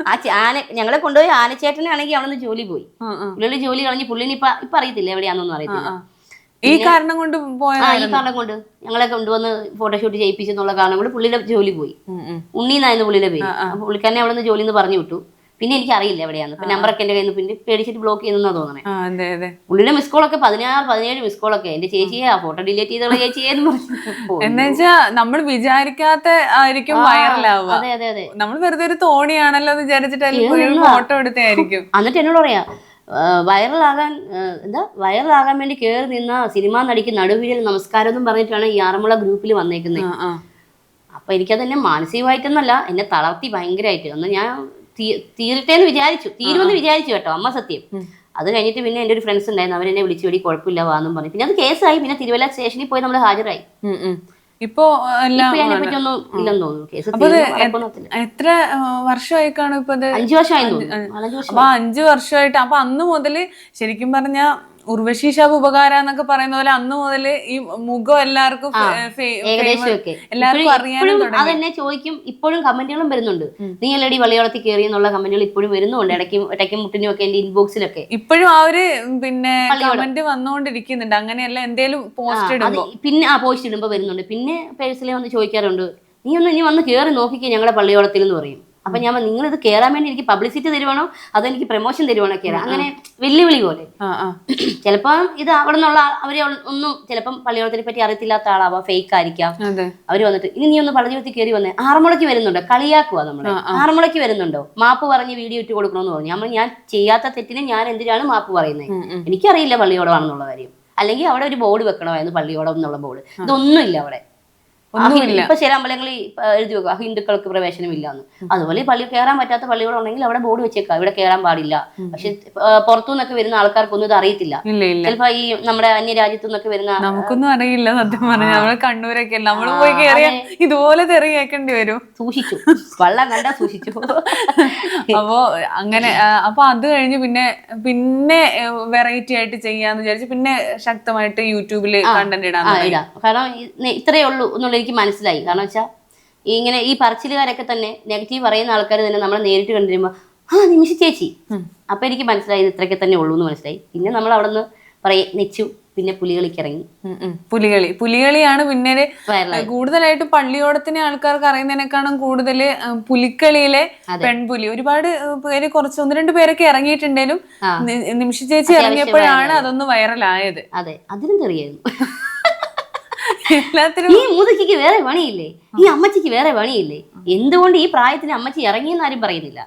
Speaker 2: ആ ചെ- ആന ഞങ്ങളെ കൊണ്ടുപോയി ആനച്ചേട്ടനാണെങ്കിൽ അവിടെ നിന്ന് ജോലി പോയി.
Speaker 1: ആ, ആ,
Speaker 2: പുള്ളിയുടെ ജോലി കളഞ്ഞ് പുള്ളിനെ ഇപ്പൊ ഇപ്പൊ അറിയത്തില്ല എവിടെയാണെന്നൊന്നും
Speaker 1: ആ,
Speaker 2: അറിയത്തില്ല.
Speaker 1: ആ. ഈ കാരണം കൊണ്ട്
Speaker 2: ആ ഈ കാരണം കൊണ്ട്. ഞങ്ങളെ കൊണ്ടുവന്ന് ഫോട്ടോഷൂട്ട് ചെയ്യിപ്പിച്ചെന്നുള്ള കാരണം കൊണ്ട് പുള്ളിയുടെ ജോലി പോയി. ഉണ്ണിന്നായിരുന്നു പുള്ളിയുടെ പേര്. അപ്പൊ പുള്ളിക്കാരനെ അവിടെ നിന്ന് ജോലി എന്ന് പറഞ്ഞു വിട്ടു. പിന്നെ എനിക്ക് അറിയില്ല എവിടെയാണ് നമ്പർ നമ്പറൊക്കെ എന്റെ കയ്യിൽ നിന്ന് പിന്നെ പേടിച്ചിട്ട് ബ്ലോക്ക് ചെയ്യുന്ന തോന്നണേ. പുള്ളിയുടെ മിസ് കോളൊക്കെ പതിനാറ് പതിനേഴ് മിസ് കോളൊക്കെ എന്റെ ചേച്ചിയെ ആ ഫോട്ടോ ഡിലീറ്റ് ചെയ്തുള്ള ചേച്ചിയെ
Speaker 1: എന്നുവെച്ചാ നമ്മൾ വിചാരിക്കാത്ത ആയിരിക്കും വൈറലാവുക
Speaker 2: അതെ അതെ അതെ.
Speaker 1: നമ്മൾ വെറുതെ ഒരു തോണിയാണല്ലോ എന്ന് വിചാരിച്ചിട്ട് ഫോട്ടോ എടുത്തായിരിക്കും. <laughs>
Speaker 2: എന്നിട്ട് എന്നോട് പറയാ വൈറലാകാൻ എന്താ വൈറലാകാൻ വേണ്ടി കേറി നിന്ന സിനിമ നടിക്ക് നടുവിരൽ നമസ്കാരം എന്നും പറഞ്ഞിട്ടാണ് ഈ ആറന്മുള ഗ്രൂപ്പിൽ വന്നേക്കുന്നത്. അപ്പൊ എനിക്കത് എന്നെ മാനസികമായിട്ടൊന്നല്ല എന്നെ തളർത്തി ഭയങ്കരമായിട്ട് അന്ന് ഞാൻ തീരട്ടെ എന്ന് വിചാരിച്ചു. തീരുമെന്ന് വിചാരിച്ചു കേട്ടോ അമ്മ സത്യം. അത് കഴിഞ്ഞിട്ട് പിന്നെ എന്റെ ഒരു ഫ്രണ്ട്സ് ഉണ്ടായിരുന്നു. അവരെന്നെ വിളിച്ചു വേടി കുഴപ്പമില്ല വാന്നും പറഞ്ഞു. പിന്നെ അത് കേസായി. പിന്നെ തിരുവല്ല സ്റ്റേഷനിൽ പോയി നമ്മൾ ഹാജരായി.
Speaker 1: ഇപ്പോ. എത്ര വർഷമായിക്കാണ് വർഷമായി കാണും ഇപ്പൊ
Speaker 2: അഞ്ചു വർഷമായി
Speaker 1: അപ്പൊ അഞ്ചു വർഷമായിട്ട് അപ്പൊ അന്ന് മുതൽ ശരിക്കും പറഞ്ഞ ഉർവശി ഷാബ് ഉപകാര എന്നൊക്കെ പറയുന്ന പോലെ അന്ന് മുതൽ ഈ മുഖം എല്ലാവർക്കും എല്ലാവർക്കും
Speaker 2: ഇപ്പോഴും-
Speaker 1: അറിയാനും
Speaker 2: അതെന്നെ ചോദിക്കും ഇപ്പോഴും കമന്റുകളും വരുന്നുണ്ട്. നീ അല്ലടി വള്ളിയോളത്തിൽ കയറി എന്നുള്ള കമന്റുകൾ ഇപ്പോഴും വരുന്നുണ്ട്. ഇടയ്ക്കും ഇടയ്ക്കും മുട്ടിനും ഒക്കെ എന്റെ ഇൻബോക്സിലൊക്കെ
Speaker 1: ഇപ്പോഴും ആ ഒരു പിന്നെ കമന്റ് വന്നുകൊണ്ടിരിക്കുന്നുണ്ട് അങ്ങനെയല്ല എന്തേലും പോസ്റ്റ്
Speaker 2: ഇടും
Speaker 1: ഇടുമ്പോ.
Speaker 2: പിന്നെ ആ പോസ്റ്റ് ഇടുമ്പോ വരുന്നുണ്ട്. പിന്നെ പേഴ്സിലെ വന്ന് ചോദിക്കാറുണ്ട് നീ ഒന്ന് ഇനി വന്ന് കയറി നോക്കിക്കേ ഞങ്ങളുടെ പള്ളിയോളത്തിൽ എന്ന് പറയും. അപ്പൊ ഞാൻ നിങ്ങൾ ഇത് കേറാൻ വേണ്ടി എനിക്ക് പബ്ലിസിറ്റി തരുവാണോ? അതോ എനിക്ക് പ്രൊമോഷൻ തരുവാണോ? കയറാം അങ്ങനെ വെല്ലുവിളി പോലെ. ചിലപ്പം ഇത് അവിടെ നിന്നുള്ള അവരെ ഒന്നും ചിലപ്പം പള്ളിയോളത്തിനെ പറ്റി അറിയത്തില്ലാത്ത ആളാവാം ഫേക്ക് ആയിരിക്കാം. അവർ വന്നിട്ട് ഇനി നീ ഒന്ന് പള്ളിയോളത്തിൽ കയറി വന്നേ. ആറന്മുളയ്ക്ക് വരുന്നുണ്ടോ? കളിയാക്കുക നമ്മളെ. ആറന്മുളയ്ക്ക് വരുന്നുണ്ടോ? മാപ്പ് പറഞ്ഞ് വീഡിയോ ഇട്ട് കൊടുക്കണമെന്ന് പറഞ്ഞു. നമ്മൾ ഞാൻ ചെയ്യാത്ത തെറ്റിന് ഞാൻ എന്തിനാണ് മാപ്പ് പറയുന്നത്. എനിക്കറിയില്ല പള്ളിയോടമാണെന്നുള്ള കാര്യം. അല്ലെങ്കിൽ അവിടെ ഒരു ബോർഡ് വെക്കണമായിരുന്നു പള്ളിയോടം എന്നുള്ള ബോർഡ് ഇതൊന്നുമില്ല അവിടെ. ഇപ്പൊ ചില അമ്പലങ്ങളിൽ എഴുതി വെക്കുക ഹിന്ദുക്കൾക്ക് പ്രവേശനം ഇല്ലാന്ന് അതുപോലെ ഈ പള്ളി കയറാൻ പറ്റാത്ത പള്ളികളുണ്ടെങ്കിൽ അവിടെ ബോർഡ് വെച്ചേക്കാം ഇവിടെ കയറാൻ പാടില്ല. പക്ഷെ പുറത്തുനിന്നൊക്കെ വരുന്ന ആൾക്കാർക്കൊന്നും ഇത് അറിയത്തില്ല. ചിലപ്പോ ഈ നമ്മുടെ അന്യ രാജ്യത്തു നിന്നൊക്കെ വരുന്ന
Speaker 1: നമുക്കൊന്നും അറിയില്ല സത്യം പറഞ്ഞു. നമ്മൾ കണ്ണൂരൊക്കെ നമ്മൾ പോയി കയറിയ ഇതുപോലെ തെറി കേൾക്കേണ്ടി വരും.
Speaker 2: സൂക്ഷിച്ചു. വള്ളം കണ്ട സൂക്ഷിച്ചു. <laughs>
Speaker 1: അപ്പോ അങ്ങനെ അപ്പൊ അത് കഴിഞ്ഞ് പിന്നെ പിന്നെ വെറൈറ്റി ആയിട്ട് ചെയ്യാന്ന് വിചാരിച്ചു പിന്നെ ശക്തമായിട്ട് യൂട്യൂബിൽ കണ്ടന്റ് ഇടാൻ
Speaker 2: കാരണം ഇത്രയേ ഉള്ളൂ എന്നുള്ള എനിക്ക് മനസ്സിലായി. കാരണം വെച്ചാൽ ഇങ്ങനെ ഈ പറച്ചിലുകാരൊക്കെ തന്നെ നെഗറ്റീവ് പറയുന്ന ആൾക്കാർ തന്നെ നമ്മളെ നേരിട്ട് കണ്ടിരുമ്പോൾ ആ നിമിഷ ചേച്ചി. അപ്പൊ എനിക്ക് മനസ്സിലായി ഇത് ഇത്രയൊക്കെ തന്നെ ഉള്ളൂ എന്ന് മനസ്സിലായി. പിന്നെ നമ്മൾ അവിടെ നിന്ന് പറയും നെച്ചു പിന്നെ പുലികളിക്ക് ഇറങ്ങി.
Speaker 1: പുലികളി. പുലികളിയാണ് പിന്നെ കൂടുതലായിട്ട് പള്ളിയോടത്തിനെ ആൾക്കാർക്ക് അറിയുന്നതിനേക്കാളും കൂടുതൽ പുലിക്കളിയിലെ പെൺപുലി. ഒരുപാട് പേര് കുറച്ച് ഒന്ന് രണ്ട് പേരൊക്കെ ഇറങ്ങിയിട്ടുണ്ടെങ്കിലും നിമിഷ ചേച്ചി ഇറങ്ങിയപ്പോഴാണ് അതൊന്ന് വൈറലായത്.
Speaker 2: അതെ. അതിനും തെറിയായിരുന്നു
Speaker 1: എല്ലാത്തിനും
Speaker 2: ഈ മുതുക്കിക്ക് വേറെ പണിയില്ലേ? ഈ അമ്മച്ചിക്ക് വേറെ പണിയില്ലേ? എന്തുകൊണ്ട് ഈ പ്രായത്തിന് അമ്മച്ചി ഇറങ്ങിയെന്ന് ആരും പറയുന്നില്ല?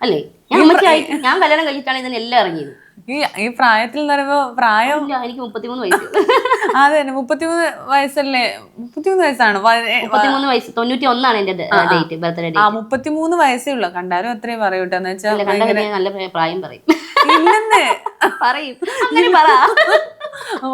Speaker 2: അല്ലേ? ഞാൻ അമ്മച്ചി ആയി ഞാൻ കല്യാണം കഴിച്ചിട്ടാണ് ഇതിനെല്ലാം ഇറങ്ങിയത്.
Speaker 1: ഈ ഈ പ്രായത്തിൽ എന്ന് പറയുമ്പോ പ്രായം
Speaker 2: ഇല്ല എനിക്ക് മുപ്പത്തിമൂന്ന് വയസ്സ്. <laughs>
Speaker 1: അതെ തന്നെ മുപ്പത്തിമൂന്ന് വയസ്സല്ലേ? മുപ്പത്തിമൂന്ന് വയസ്സാണ്.
Speaker 2: മുപ്പത്തിമൂന്ന് വയസ്സ് തൊണ്ണൂറ്റി ഒന്നാണ് എന്റെ ഡേറ്റ് ബർത്ത്ഡേ
Speaker 1: ആ
Speaker 2: ഡേറ്റ്.
Speaker 1: മുപ്പത്തിമൂന്ന് വയസ്സേ ഉള്ളു. കണ്ടാലും അത്രയും പറയൂട്ടെന്ന്
Speaker 2: വെച്ചാൽ കണ്ട നല്ല പ്രായ- പ്രായം പറയും.
Speaker 1: ഇല്ലെന്ന്.
Speaker 2: പറയും. അങ്ങനെ പറ. <laughs>
Speaker 1: ഓ,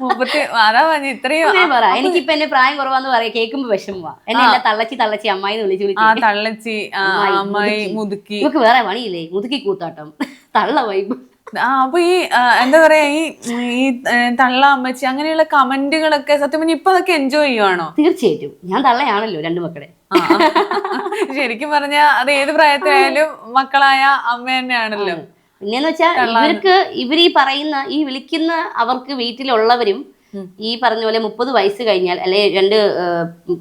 Speaker 1: മുപ്പത്തി അതാ പറഞ്ഞ ഇത്രയും
Speaker 2: പറ. എനിക്കിപ്പോ എന്റെ പ്രായം കുറവാന്ന് പറയാം കേൾക്കുമ്പോ വിഷമമാ എന്നെ എല്ലാം തള്ളച്ചി തള്ളച്ചി അമ്മായി എന്ന് വിളിച്ചു
Speaker 1: ആ
Speaker 2: വിളിച്ചു
Speaker 1: തള്ളച്ചി ആ, അമ്മായി മുതുക്കി.
Speaker 2: ഇവക്ക് വേറെ പണിയില്ലേ? മുതുക്കി കൂത്താട്ടം. തള്ള വൈബ്.
Speaker 1: ആ അപ്പൊ ഈ ആ, എന്താ പറയാ ഈ ഈ ഏ, തള്ള അമ്മച്ചി അങ്ങനെയുള്ള കമന്റുകളൊക്കെ സത്യം പറഞ്ഞ ഇപ്പൊ അതൊക്കെ എൻജോയ് ചെയ്യുവാണോ?
Speaker 2: തീർച്ചയായിട്ടും. ഞാൻ തള്ളയാണല്ലോ രണ്ടു മക്കളെ.
Speaker 1: ആ, ആ. ശരിക്കും പറഞ്ഞ അത് ഏത് പ്രായത്തിലായാലും മക്കളായ അമ്മ തന്നെയാണല്ലോ.
Speaker 2: പിന്നെന്ന് വെച്ചാൽ ഇവർക്ക് ഇവർ ഈ പറയുന്ന ഈ വിളിക്കുന്ന അവർക്ക് വീട്ടിലുള്ളവരും ഈ പറഞ്ഞ പോലെ മുപ്പത് വയസ്സ് കഴിഞ്ഞാൽ അല്ലെ രണ്ട്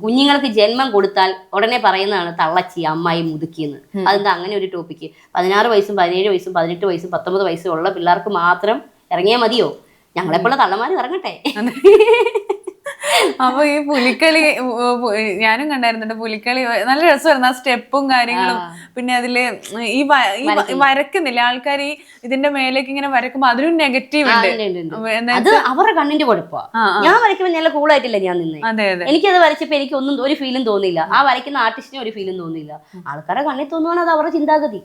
Speaker 2: കുഞ്ഞുങ്ങൾക്ക് ജന്മം കൊടുത്താൽ ഉടനെ പറയുന്നതാണ് തള്ളച്ചി അമ്മായി മുതുക്കിയെന്ന്. അതെന്താ അങ്ങനെ ഒരു ടോപ്പിക്ക്? പതിനാറ് വയസ്സും പതിനേഴ് വയസ്സും പതിനെട്ട് വയസ്സും പത്തൊമ്പത് വയസ്സും ഉള്ള പിള്ളേർക്ക് മാത്രം ഇറങ്ങിയാൽ മതിയോ? ഞങ്ങളെപ്പോലെ തള്ളമാർ ഇറങ്ങട്ടെ? <laughs>
Speaker 1: അപ്പൊ ഈ പുലിക്കളി ഞാനും കണ്ടായിരുന്നുണ്ട് പുലിക്കളി നല്ല രസമായിരുന്നു. ആ സ്റ്റെപ്പും കാര്യങ്ങളും. പിന്നെ അതിൽ ഈ വരക്കുന്നില്ല ആൾക്കാർ ഈ ഇതിന്റെ മേലേക്ക് ഇങ്ങനെ വരക്കുമ്പോ അതിനും നെഗറ്റീവ് ഉണ്ട്.
Speaker 2: അത് അവരുടെ കണ്ണിന്റെ കുഴപ്പമാണ്. ഞാൻ വരയ്ക്കുമ്പോൾ നല്ല കൂളായിട്ടില്ല ഞാൻ നിന്നെ. എനിക്കത് വരച്ചപ്പോ എനിക്ക് ഒന്നും ഒരു ഫീലും തോന്നിയില്ല. ആ വരയ്ക്കുന്ന ആർട്ടിസ്റ്റിന് ഒരു ഫീലും തോന്നിയില്ല. ആൾക്കാരുടെ കണ്ണിൽ തോന്നുവാണ് അത് അവരുടെ ചിന്താഗതി.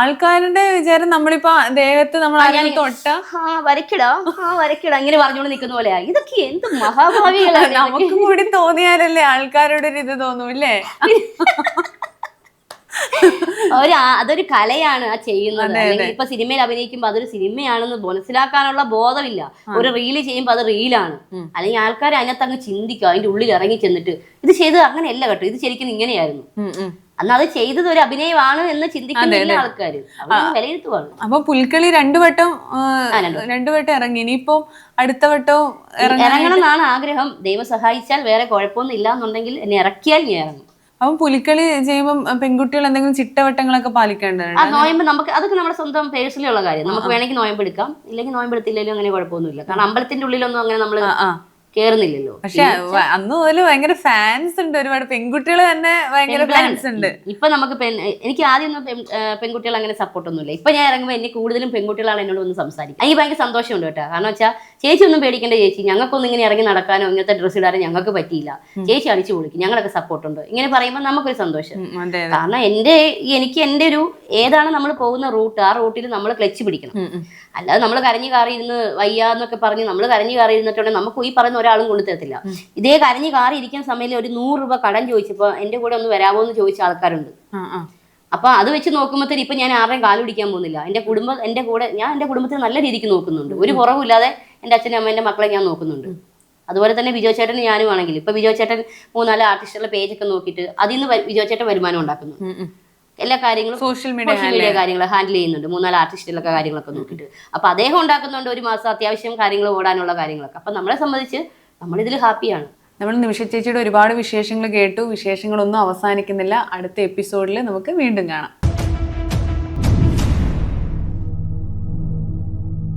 Speaker 1: ആൾക്കാരുടെ വിചാരം നമ്മളിപ്പോ ദേഹത്ത് നമ്മൾ തൊട്ട?
Speaker 2: ആ വരയ്ക്കടാ. ആ വരയ്ക്കടാ. ഇങ്ങനെ പറഞ്ഞുകൊണ്ട് നിൽക്കുന്ന പോലെയാ. ഇതൊക്കെ എന്ത് മഹാഭാവികളാണ്.
Speaker 1: നമുക്ക് കൂടി തോന്നിയാലല്ലേ ആൾക്കാരോട് ഒരു ഇത് തോന്നൂല്ലേ
Speaker 2: ഒരു അതൊരു കലയാണ് ആ ചെയ്യുന്നത്. ഇപ്പൊ സിനിമയിൽ അഭിനയിക്കുമ്പോ അതൊരു സിനിമയാണെന്ന് മനസ്സിലാക്കാനുള്ള ബോധമില്ല. ഒരു റീൽ ചെയ്യുമ്പോ അത് റീലാണ് അല്ലെങ്കിൽ ആൾക്കാർ അതിനകത്ത് അങ്ങ് ചിന്തിക്കും അതിന്റെ ഉള്ളിൽ ഇറങ്ങി ചെന്നിട്ട് ഇത് ചെയ്തത് അങ്ങനെയല്ല കേട്ടോ ഇത് ശരിക്കും ഇങ്ങനെയായിരുന്നു. അന്ന് അത് ചെയ്തത് ഒരു അഭിനയമാണ് എന്ന് ചിന്തിക്കുന്ന ആൾക്കാർ വിലയിരുത്തുവാണ്.
Speaker 1: അപ്പൊ പുൽക്കളി രണ്ടു വട്ടം ആ,
Speaker 2: ആ, രണ്ടു
Speaker 1: വട്ടം. ഇറങ്ങി. ഇനിയിപ്പോ അടുത്ത വട്ടവും
Speaker 2: ഇറങ്ങണം എന്നാണ് ആഗ്രഹം. ദൈവം സഹായിച്ചാൽ വേറെ കുഴപ്പമൊന്നും ഇല്ല എന്നുണ്ടെങ്കിൽ എന്നെ ഇറക്കിയാൽ ഞാൻ ഇറങ്ങും.
Speaker 1: അപ്പം പുലിക്കളി ചെയ്യുമ്പോൾ പെൺകുട്ടികൾ എന്തെങ്കിലും ചിട്ടവട്ടങ്ങളൊക്കെ
Speaker 2: ആ
Speaker 1: പാലിക്കേണ്ടതുണ്ട്
Speaker 2: നോയമ്പ് നമുക്ക് അതൊക്കെ നമ്മുടെ സ്വന്തം പേഴ്സണലി ഉള്ള കാര്യം. നമുക്ക് വേണമെങ്കിൽ നോയമ്പ് എടുക്കാം ഇല്ലെങ്കിൽ നോയമ്പ് എടുത്തില്ലെങ്കിലും അങ്ങനെ കുഴപ്പമൊന്നുമില്ല. കാരണം അമ്പലത്തിന്റെ ഉള്ളിലൊന്നും അങ്ങനെ നമ്മൾ
Speaker 1: ആ, ആ.
Speaker 2: കേറുന്നില്ലല്ലോ.
Speaker 1: പക്ഷെ അന്ന് മുതൽ ഭയങ്കര ഫാൻസ് ഉണ്ട് ഒരുപാട്. പെൺകുട്ടികൾ തന്നെ ഭയങ്കര ഫാൻസ് ഉണ്ട്.
Speaker 2: ഇപ്പൊ നമുക്ക് എനിക്ക് ആദ്യം ഒന്നും പെൺകുട്ടികൾ അങ്ങനെ സപ്പോർട്ട് ഒന്നുമില്ല. ഇപ്പൊ ഞാൻ ഇറങ്ങുമ്പോൾ എന്നെ കൂടുതലും പെൺകുട്ടികളാണ് എന്നോട് ഒന്ന് സംസാരിക്കും. എനിക്ക് ഭയങ്കര സന്തോഷമുണ്ട് കേട്ടോ. കാരണം വെച്ചാൽ ചേച്ചി ഒന്നും പേടിക്കേണ്ട ചേച്ചി. ഞങ്ങൾക്കൊന്നും ഇങ്ങനെ ഇറങ്ങി നടക്കാനോ ഇങ്ങനത്തെ ഡ്രസ്സ് ഇടാനോ ഞങ്ങൾക്ക് പറ്റിയില്ല. ചേച്ചി അടിച്ചു പൊളിക്കും. ഞങ്ങളൊക്കെ സപ്പോർട്ടുണ്ട് ഇങ്ങനെ പറയുമ്പോൾ നമുക്കൊരു സന്തോഷം. കാരണം എന്റെ എനിക്ക് എന്റെ ഒരു ഏതാണ് നമ്മൾ പോകുന്ന റൂട്ട് ആ റൂട്ടിൽ നമ്മൾ ക്ലച്ച് പിടിക്കണം. അല്ലാതെ നമ്മൾ കരഞ്ഞു കാറി ഇരുന്ന് വയ്യ എന്നൊക്കെ പറഞ്ഞ് നമ്മൾ കരഞ്ഞു കാറി ഇരുന്നിട്ടുണ്ടെങ്കിൽ നമുക്ക് ഈ പറയുന്ന ഒരാളും കൊണ്ടുതരത്തില്ല ഇതേ കരഞ്ഞു കാറി ഇരിക്കുന്ന സമയത്ത് ഒരു നൂറ് രൂപ കടം ചോദിച്ചപ്പോൾ എന്റെ കൂടെ ഒന്ന് വരാമോ എന്ന് ചോദിച്ച ആൾക്കാരുണ്ട്. അപ്പൊ അത് വെച്ച് നോക്കുമ്പോഴത്തേന് ഇപ്പൊ ഞാൻ ആരുടെയും കാലു പിടിക്കാൻ പോകുന്നില്ല. എന്റെ കുടുംബം എന്റെ കൂടെ ഞാൻ എന്റെ കുടുംബത്തെ നല്ല രീതിക്ക് നോക്കുന്നുണ്ട്. ഒരു കുറവില്ലാതെ എന്റെ അച്ഛനും അമ്മേന്റെ മക്കളെ ഞാൻ നോക്കുന്നുണ്ട്. അതുപോലെ തന്നെ വിജോ ചേട്ടൻ ഞാനും ആണെങ്കിൽ. ഇപ്പൊ വിജോ ചേട്ടൻ മൂന്നാൽ ആർട്ടിസ്റ്റുകളുടെ പേജൊക്കെ നോക്കിയിട്ട് അതിൽ നിന്ന് വിജയ വിജോ ചേട്ടൻ വരുമാനം ഉണ്ടാക്കുന്നു. എല്ലാ കാര്യങ്ങളും
Speaker 1: സോഷ്യൽ മീഡിയ
Speaker 2: സോഷ്യൽ മീഡിയ കാര്യങ്ങൾ ഹാൻഡിൽ ചെയ്യുന്നുണ്ട്. മൂന്നാൽ ആർട്ടിസ്റ്റിലൊക്കെ കാര്യങ്ങളൊക്കെ നോക്കിയിട്ട്. അപ്പൊ അദ്ദേഹം ഉണ്ടാക്കുന്നുണ്ട് ഒരു മാസം അത്യാവശ്യം കാര്യങ്ങൾ ഓടാനുള്ള കാര്യങ്ങളൊക്കെ. അപ്പൊ നമ്മളെ സംബന്ധിച്ച് നമ്മളിതിൽ ഹാപ്പിയാണ്
Speaker 1: നമ്മൾ നിമിഷ ചേച്ചിയുടെ ഒരുപാട് വിശേഷങ്ങൾ കേട്ടു. വിശേഷങ്ങളൊന്നും അവസാനിക്കുന്നില്ല. അടുത്ത എപ്പിസോഡിൽ നമുക്ക് വീണ്ടും കാണാം.